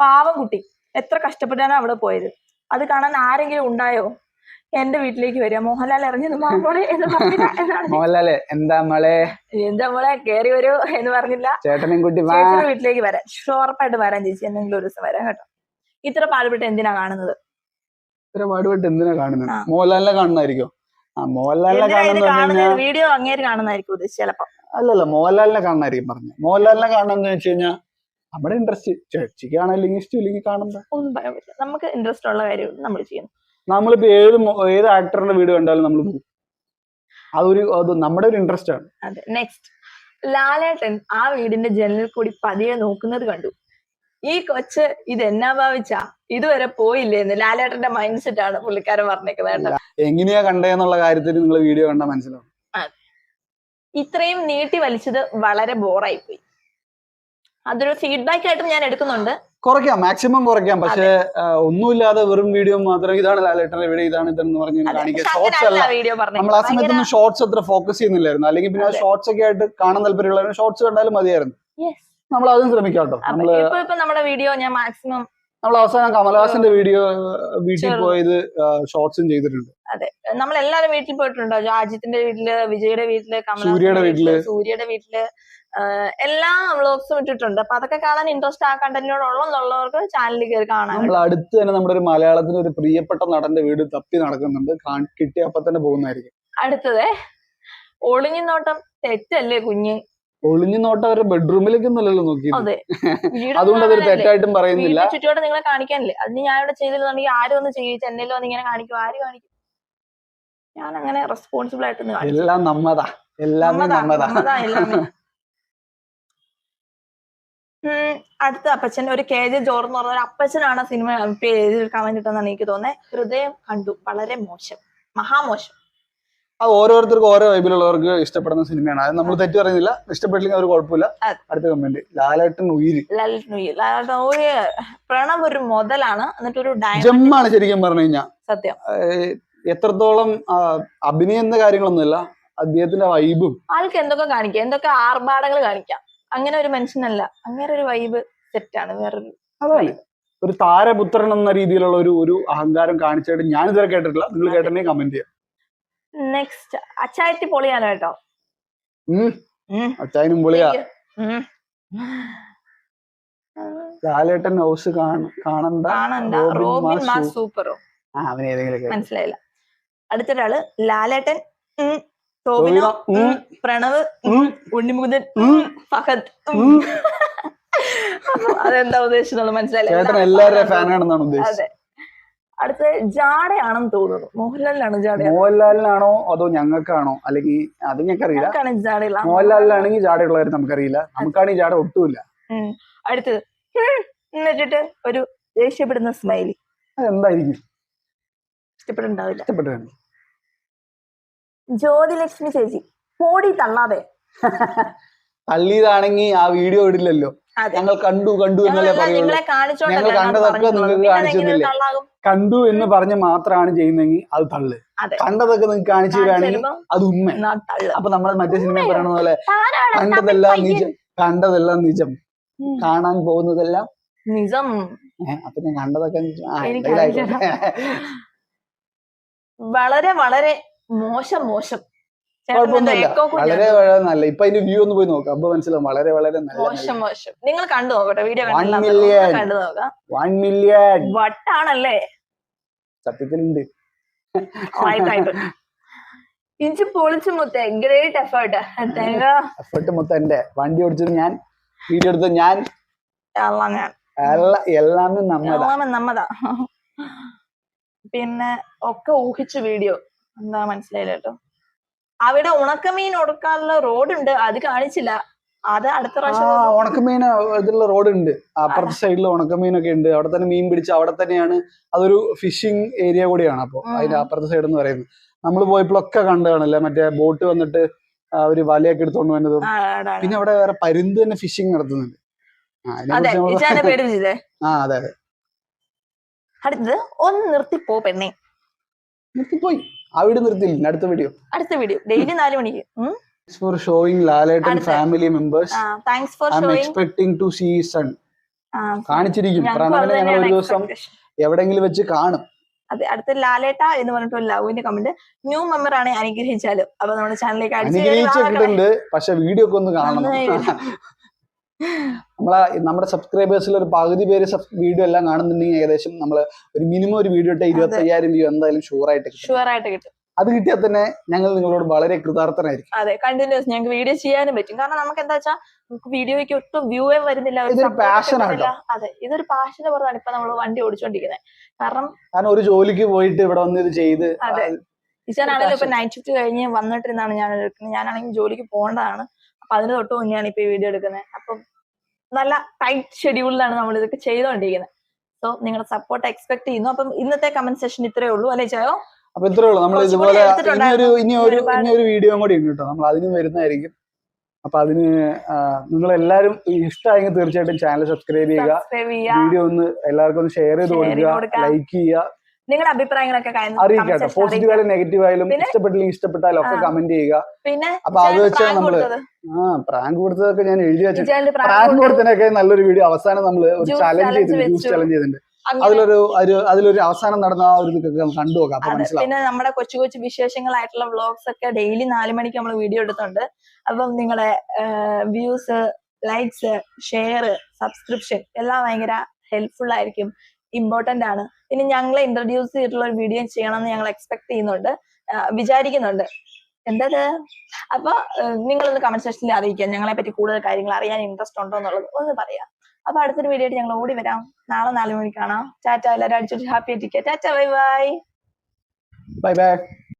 പാവം കുട്ടി എത്ര കഷ്ടപ്പെട്ടാണ് അവിടെ പോയത്. അത് കാണാൻ ആരെങ്കിലും ഉണ്ടായോ? എന്റെ വീട്ടിലേക്ക് വരിക. മോഹൻലാൽ ഇറങ്ങി മോളെ എന്ന് പറഞ്ഞില്ല എന്നാണ്. എന്താ മോളെ? എന്താ മോളെ? കേറി വരൂ എന്ന് പറഞ്ഞില്ല. ചേട്ടനെയും കുട്ടി വീട്ടിലേക്ക് വരാൻ ഷോർപ്പായിട്ട് വരാൻ ചേച്ചി. എന്തെങ്കിലും ഒരു ദിവസം വരാം കേട്ടോ. ഇത്ര പാടുപെട്ട് എന്തിനാ കാണുന്നത്? ഇത്ര പാടുപെട്ട് എന്തിനാ കാണുന്നത്. മോഹൻലാലിനെ കാണുന്നതായിരിക്കും? വീഡിയോ അങ്ങേര് കാണുന്നതായിരിക്കും ചിലപ്പോ. അല്ലല്ല മോഹൻലാലിനെ കാണുന്നതായിരിക്കും പറഞ്ഞു മോഹൻലാലിനെ കാണുന്ന വെച്ച് കഴിഞ്ഞാൽ നമ്മുടെ ഇൻട്രസ്റ്റ് ചേച്ചിക്ക് ആണെങ്കിലും ഇഷ്ടം ഇല്ലെങ്കിൽ കാണണ്ട ഒന്നും പറയാൻ പറ്റില്ല. നമുക്ക് ഇൻട്രസ്റ്റ് ഉള്ള കാര്യം നമ്മൾ ചെയ്യുന്നു നമ്മളിപ്പോ ഏത് മോ- ഏത് ആക്ടറിന്റെ വീട് കണ്ടാലും നമ്മൾ പോകും. അതൊരു അത് നമ്മുടെ ഒരു ഇൻട്രസ്റ്റ് ആണ്. അതെ നെക്സ്റ്റ് ലാലേട്ടൻ ആ വീടിന്റെ ജനലിൽ കൂടി പതിയെ നോക്കുന്നത് കണ്ടു. ഈ കൊച്ച് ഇത് എന്നാ ഭാവിച്ചാ? ഇതുവരെ പോയില്ലേ എന്ന് ലാലേട്ടന്റെ മൈൻഡ് സെറ്റ് ആണ് പുള്ളിക്കാരൻ പറഞ്ഞേക്കുന്നത് കേട്ടോ. എങ്ങനെയാ കണ്ടേന്നുള്ള കാര്യത്തിൽ നിങ്ങൾ വീഡിയോ കണ്ടാൽ മനസ്സിലാവും. ഇത്രയും നീട്ടി വലിച്ചത് വളരെ ബോറായി പോയി. അതൊരു ഫീഡ്ബാക്ക് ആയിട്ടും ഞാൻ എടുക്കുന്നുണ്ട്. കുറയ്ക്കാം മാക്സിമം കുറയ്ക്കാം. പക്ഷേ ഒന്നുമില്ലാതെ വെറും വീഡിയോ മാത്രം ഇതാണ് ലാലേട്ടന്റെ വീഡിയോ ഇതാണ് ഇതെന്ന് പറഞ്ഞു അതെ. കാണിക്കുക. ഷോർട്സ് അല്ല. നമ്മൾ ആ സമയത്ത് ഷോർട്സ് അത്ര ഫോക്കസ് ചെയ്യുന്നില്ലായിരുന്നു. അല്ലെങ്കിൽ പിന്നെ ഷോർട്സ് ഒക്കെ ആയിട്ട് കാണാൻ താല്പര്യമുള്ളവരും ഷോർട്സ് കണ്ടാലും മതിയായിരുന്നു. നമ്മൾ അതും ശ്രമിക്കാം കേട്ടോ നമ്മൾ നമ്മുടെ വീഡിയോ ഞാൻ മാക്സിമം നമ്മൾ അവസാനം കമലഹാസന്റെ വീഡിയോ വീട്ടിൽ പോയത് ഷോർട്സും ചെയ്തിട്ടുണ്ട്. നമ്മൾ എല്ലാവരും വീട്ടിൽ പോയിട്ടുണ്ടോ? അജിത്തിന്റെ വീട്ടിൽ വിജയുടെ വീട്ടിൽ സൂര്യയുടെ വീട്ടിൽ. സൂര്യയുടെ വീട്ടിൽ എല്ലാ വ്ലോഗ്സും ഇട്ടിട്ടുണ്ട്. അപ്പൊ അതൊക്കെ കാണാൻ ഇൻട്രസ്റ്റ് ആ കണ്ടന്റിനോട് ഉള്ളെന്നുള്ളവർക്ക് ചാനലിൽ കയറി കാണാൻ നമ്മൾ അടുത്ത് തന്നെ നമ്മുടെ ഒരു മലയാളത്തിന് ഒരു പ്രിയപ്പെട്ട നടന്റെ വീട് തപ്പി നടക്കുന്നുണ്ട്. കാ- കിട്ടിയ അപ്പൊ തന്നെ പോകുന്നതായിരിക്കും. അടുത്തത് ഒളിഞ്ഞു നോട്ടം തെറ്റല്ലേ കുഞ്ഞ്? ഒളിഞ്ഞു നോട്ടം അവരുടെ ബെഡ്റൂമിലേക്ക് നോക്കി അതെ. അതുകൊണ്ട് അതൊരു തെറ്റായിട്ടും പറയുന്നില്ല. ചുറ്റുപാട് ചുറ്റുവട്ടം നിങ്ങളെ കാണിക്കാനില്ലേ? അതിന് ഞാൻ ഇവിടെ ചെയ്തിരുന്നുണ്ടെങ്കിൽ ആരും ഒന്ന് ചെയ്യും ചെന്നൈയിൽ വന്ന് ഇങ്ങനെ കാണിക്കും ആര് കാണിക്കും? ഞാൻ അങ്ങനെ റെസ്പോൺസിബിൾ ആയിട്ട് എല്ലാം നമ്മതാ. എല്ലാം നമ്മതാ, അടുത്ത അപ്പച്ചൻ ഒരു കെ ജെ ജോർ എന്ന് പറഞ്ഞ ഒരു അപ്പച്ചനാണ് സിനിമ കമന്റ് ഇട്ടെന്നാണ് എനിക്ക് തോന്നേ ഹൃദയം കണ്ടു. വളരെ മോശം. മഹാമോശം. അത് ഓരോരുത്തർക്കും ഓരോ വൈബിലുള്ളവർക്ക് ഇഷ്ടപ്പെടുന്ന സിനിമയാണ്. അത് നമ്മൾ തെറ്റ് പറയുന്നില്ല. ഇഷ്ടപ്പെട്ടില്ലെങ്കിൽ ഒരു കുഴപ്പമില്ല. അടുത്ത കമന്റ് ലാലേട്ടൻ ഉയിര്. ലാലേട്ടൻ ഉയിര്. ലാലേട്ടൻ ഉയിര് പ്രണവ് ഒരു മുതലാണ്. എന്നിട്ട് ഒരു ജമ്മാണ് ശരിക്കും പറഞ്ഞു കഴിഞ്ഞാൽ സത്യം. എത്രത്തോളം അഭിനയുന്ന കാര്യങ്ങളൊന്നുമില്ല. അദ്ദേഹത്തിന്റെ വൈബും ആൾക്ക് എന്തൊക്കെ കാണിക്കാം? എന്തൊക്കെ ആർഭാടങ്ങൾ കാണിക്കാം? അങ്ങനെ ഒരു മനുഷ്യനല്ല. അങ്ങനെ ഒരു വൈബ് സെറ്റാണ് വേറൊരു അതാണ്. ഒരു താരപുത്രൻ എന്ന രീതിയിലുള്ള ഒരു ഒരു അഹങ്കാരം കാണിച്ചായിട്ട് ഞാൻ ഇതുവരെ കേട്ടിട്ടില്ല. നിങ്ങൾ അതെ. കമന്റ് ചെയ്യാം. നെക്സ്റ്റ് അച്ചായത്തി പൊളിയാണ് കേട്ടോ. അച്ചായനും പൊളിയാ. ലാലേട്ടൻ ഹൗസ് കാണണ്ട. റോബിൻ മാ സൂപ്പറോ? ആ അവൻ ഏതെങ്കിലും മനസ്സിലായില്ല. അടുത്തൊരാൾ ലാലേട്ടൻ ടോവിനോ പ്രണവ് ഉണ്ണിമുകുന്ദൻ ഫഹദ് അതെന്താ ഉദ്ദേശിച്ചത് മനസ്സിലായില്ല? അതെ. അടുത്ത ജാടയാണെന്ന് തോന്നുന്നു. മോഹൻലാലിനാണ് ജാട മോഹൻലാലിനാണോ അതോ ഞങ്ങൾക്കാണോ? അല്ലെങ്കിൽ അത് ഞങ്ങൾക്കറിയില്ല. അറിയില്ല ജാടയുള്ള മോഹൻലാലിനാണെങ്കിൽ ജാടയുള്ളവർ നമുക്കറിയില്ല. നമുക്കാണെങ്കിൽ ജാട ഒട്ടുമില്ല. അടുത്തത്. എന്നിട്ട് ഒരു ദേഷ്യപ്പെടുന്ന സ്മൈലി അതെന്തായിരിക്കും? ഇഷ്ടപ്പെടുന്നുണ്ടാവില്ല ഇഷ്ടപ്പെട്ടു ജ്യോതിലക്ഷ്മി ചേച്ചി. പോടി തള്ളാതെ. തള്ളിയതാണെങ്കിൽ ആ വീഡിയോ ഇടില്ലല്ലോ. ഞങ്ങൾ കണ്ടു കണ്ടു എന്നല്ലേ പറയുന്നത് പറയുള്ളൂ. ഞങ്ങൾ കണ്ടതൊക്കെ. നിങ്ങൾക്ക് പിന്നെ കാണിച്ചു തന്നില്ലേ? കണ്ടു എന്ന് പറഞ്ഞ് മാത്രമാണ് ചെയ്യുന്നതെങ്കിൽ അത് തള്ളു. കണ്ടതൊക്കെ നിങ്ങൾക്ക് കാണിച്ചു തരാണെങ്കിൽ അത് ഉമ്മ അപ്പൊ നമ്മൾ മറ്റേ സിനിമ? പറയണ പോലെ കണ്ടതെല്ലാം നിജം. കണ്ടതെല്ലാം നിജം. കാണാൻ പോകുന്നതെല്ലാം നിജം. അപ്പൊ ഞാൻ കണ്ടതൊക്കെ. വളരെ വളരെ മോശം മോശം. കുഴപ്പമൊന്നുമില്ല. വളരെ വളരെ നല്ല. ഇപ്പൊ അതിന്റെ വ്യൂ ഒന്ന് പോയി നോക്കാം. അപ്പൊ മനസ്സിലാവും. വളരെ വളരെ നല്ല മോശം മോശം. നിങ്ങൾ കണ്ടു നോക്കട്ടെ വീഡിയോ. കണ്ടു നോക്കാം. വൺ മില്യൺ വട്ടാണല്ലേ? സത്യത്തിലുണ്ട്. ഇഞ്ചി പൊളിച്ചു മുത്തേ. ഗ്രേറ്റ് എഫേർട്ട് എഫേർട്ട് മൊത്തം എന്റെ വണ്ടി ഓടിച്ചത് ഞാൻ. വീഡിയോ എടുത്തത് ഞാൻ. എല്ലാം ഞാൻ. എല്ലാ എല്ലാമേ നമ്മതാ. എല്ലാം നമ്മതാ. പിന്നെ ഒക്കെ ഊഹിച്ചു വീഡിയോ എന്താ മനസ്സിലായില്ല കേട്ടോ അവിടെ ഉണക്കമീൻ ഒടുക്കാനുള്ള ഉണ്ട് അത് കാണിച്ചില്ല. അത് അടുത്ത പ്രാവശ്യം ഉണക്കമീൻ ഇതിലുള്ള റോഡ് ഉണ്ട് അപ്പുറത്തെ സൈഡിൽ ഉണക്കമീനൊക്കെ ഉണ്ട്. അവിടെ തന്നെ മീൻ പിടിച്ച് അവിടെ തന്നെയാണ്. അതൊരു ഫിഷിംഗ് ഏരിയ കൂടിയാണ് അപ്പൊ. ഉം. അതിന്റെ അപ്പുറത്തെ സൈഡ് എന്ന് പറയുന്നത്. നമ്മൾ പോയപ്പോഴൊക്കെ കണ്ടു കാണില്ല മറ്റേ ബോട്ട് വന്നിട്ട് അവർ ഒരു വലയൊക്കെ എടുത്തോണ്ട് വന്നതും. പിന്നെ അവിടെ വേറെ പരുന്ത് തന്നെ ഫിഷിംഗ് നടത്തുന്നുണ്ട്. ആ, അതെ അതെ. അടുത്തത് ഒന്ന് നിർത്തിപ്പോ പെണ്ണെ. നിർത്തിപ്പോയി. ആ വീഡിയോ നിർത്തിയില്ല? അടുത്ത വീഡിയോ അടുത്ത വീഡിയോ ഡെയിലി നാല് മണിക്ക്. ഫോർ ഷോയിങ് ലാലേട്ടൻ അടുത്ത. Family members thanks for I'm showing expecting to see son കാണിച്ചിരിക്കും. പ്രണവിനെ ഞങ്ങൾ ഒരു ദിവസം എവിടെങ്കിലും വെച്ച് കാണും. അതെ അടുത്ത ലാലേട്ട എന്ന് പറഞ്ഞിട്ട് ഒരു ലവിന്റെ കമന്റ് ന്യൂ മെമ്പർ ആണ് അനുഗ്രഹിച്ചാലും. അപ്പൊ നമ്മുടെ ചാനലിലേക്ക് അടിച്ചു വാ പക്ഷെ വീഡിയോ ഒക്കെ ഒന്ന് കാണണം. നമ്മളെ നമ്മുടെ സബ്സ്ക്രൈബേഴ്സിൽ ഒരു പകുതി പേര് വീഡിയോ എല്ലാം കാണുന്നുണ്ടെങ്കിൽ ഏകദേശം നമ്മൾ ഒരു മിനിമം ഒരു വീഡിയോ ഇട്ട ഇരുപത്തി അയ്യായിരം വ്യൂ എന്തായാലും ഷുവർ ആയിട്ട് കിട്ടും ഷുവർ ആയിട്ട് കിട്ടും അത് കിട്ടിയാൽ തന്നെ ഞങ്ങൾ നിങ്ങളോട് വളരെ കൃതാർത്ഥനായിരിക്കും അതെ കണ്ടിന്യൂസ് ഞങ്ങൾക്ക് വീഡിയോ ചെയ്യാനും പറ്റും കാരണം നമുക്ക് എന്താ വെച്ചാൽ നമുക്ക് വീഡിയോയ്ക്ക് ഒട്ടും വ്യൂവേ വരുന്നില്ല ഒരു ഇതൊരു. ആട്ടോ. അതെ ഇതൊരു പാഷന് പുറത്താണ് ഇപ്പൊ നമ്മൾ വണ്ടി ഓടിച്ചോണ്ടിരിക്കുന്നത് കാരണം കാരണം ഒരു ജോലിക്ക് പോയിട്ട് ഇവിടെ വന്ന് ഇത് ചെയ്ത് അതെ. ഇച്ചാനാണെങ്കിലും ഇപ്പൊ. നൈറ്റ് ഷിഫ്റ്റ് കഴിഞ്ഞ് വന്നിട്ടിരുന്നാണ് ഞാൻ എടുക്കുന്നത് ഞാനാണെങ്കിൽ ജോലിക്ക് പോകേണ്ടതാണ് അപ്പൊ അതിന് തൊട്ട് മുന്നെയാണ് ഇപ്പൊ ഈ വീഡിയോ എടുക്കുന്നത് അപ്പം നല്ല ടൈറ്റ് ഷെഡ്യൂളിലാണ് നമ്മൾ ഇതൊക്കെ ചെയ്തുകൊണ്ടിരിക്കുന്നത് സോ നിങ്ങളുടെ സപ്പോർട്ട് എക്സ്പെക്ട് ചെയ്യുന്നു. അപ്പം ഇന്നത്തെ കമന്റ് സെഷൻ ഇത്രേ ഉള്ളൂ അല്ലേ ചായോ അപ്പൊ ഇത്രേ ഉള്ളൂ. നമ്മൾ ഇതുപോലെ ഇനിയൊരു ഇനിയൊരു ഇനി ഒരു ഇനി ഒരു വീഡിയോ കൂടി ഉണ്ട് കേട്ടോ. നമ്മൾ അതിന് വരുന്നതായിരിക്കും. അപ്പൊ അതിന് നിങ്ങൾ എല്ലാരും ഇഷ്ടമായെങ്കിൽ തീർച്ചയായിട്ടും ചാനൽ സബ്സ്ക്രൈബ് ചെയ്യുക. വീഡിയോ ഒന്ന് എല്ലാവർക്കും ഒന്ന് ഷെയർ ചെയ്ത് കൊടുക്കുക. ലൈക്ക് ചെയ്യുക. നിങ്ങളുടെ അഭിപ്രായങ്ങളൊക്കെ അറിയിക്കാം. പോസിറ്റീവ് ആയാലും നെഗറ്റീവ് ആയാലും ഇഷ്ടപ്പെട്ടില്ല ഇഷ്ടപ്പെട്ടാലും ഒക്കെ കമന്റ് ചെയ്യുക. പിന്നെ അപ്പൊ അത് വെച്ചാൽ നമ്മൾ ആ പ്രാങ്ക് കൊടുത്തതൊക്കെ ഞാൻ എഴുതി വെച്ചു പ്രാങ്ക് കൊടുത്തത്. കൊടുത്തതിനൊക്കെ നല്ലൊരു വീഡിയോ അവസാനം നമ്മൾ ഒരു ചലഞ്ച് ചെയ്തിട്ടുണ്ട് ജ്യൂസ്. ചലഞ്ച് ചെയ്തിട്ടുണ്ട്. അതിലൊരു ഒരു അതിലൊരു അവസാനം നടന്ന ആ ഒരു ഇതൊക്കെ കണ്ടു നോക്കാം പിന്നെ നമ്മുടെ കൊച്ചു കൊച്ചു വിശേഷങ്ങളായിട്ടുള്ള വ്ളോഗ്സ് ഒക്കെ ഡെയിലി നാല് മണിക്ക് നമ്മൾ വീഡിയോ എടുത്തുണ്ട്. അപ്പം നിങ്ങളുടെ വ്യൂസ് ലൈക്സ് ഷെയർ സബ്സ്ക്രിപ്ഷൻ എല്ലാം ഭയങ്കര ഹെൽപ്ഫുൾ ആയിരിക്കും. ഇമ്പോർട്ടന്റ് ആണ്. പിന്നെ ഞങ്ങളെ ഇൻട്രൊഡ്യൂസ് ചെയ്തിട്ടുള്ള ഒരു വീഡിയോ ചെയ്യണം എന്ന് ഞങ്ങൾ എക്സ്പെക്ട് ചെയ്യുന്നുണ്ട്. വിചാരിക്കുന്നുണ്ട്. എന്തത്? അപ്പൊ നിങ്ങളൊന്ന് കമന്റ് സെക്ഷനിൽ അറിയിക്കാം ഞങ്ങളെ പറ്റി കൂടുതൽ കാര്യങ്ങൾ അറിയാൻ ഇൻട്രസ്റ്റ് ഉണ്ടോ എന്നുള്ളത് ഒന്ന് പറയാം. അപ്പൊ അടുത്തൊരു വീഡിയോ ഞങ്ങൾ ഓടി വരാം. നാളെ നാല് മണിക്ക് കാണാം. ടാറ്റ എല്ലാവരും അടിച്ചിട്ട് ഹാപ്പി ആയിട്ടിരിക്കുക tata bye bye bye bye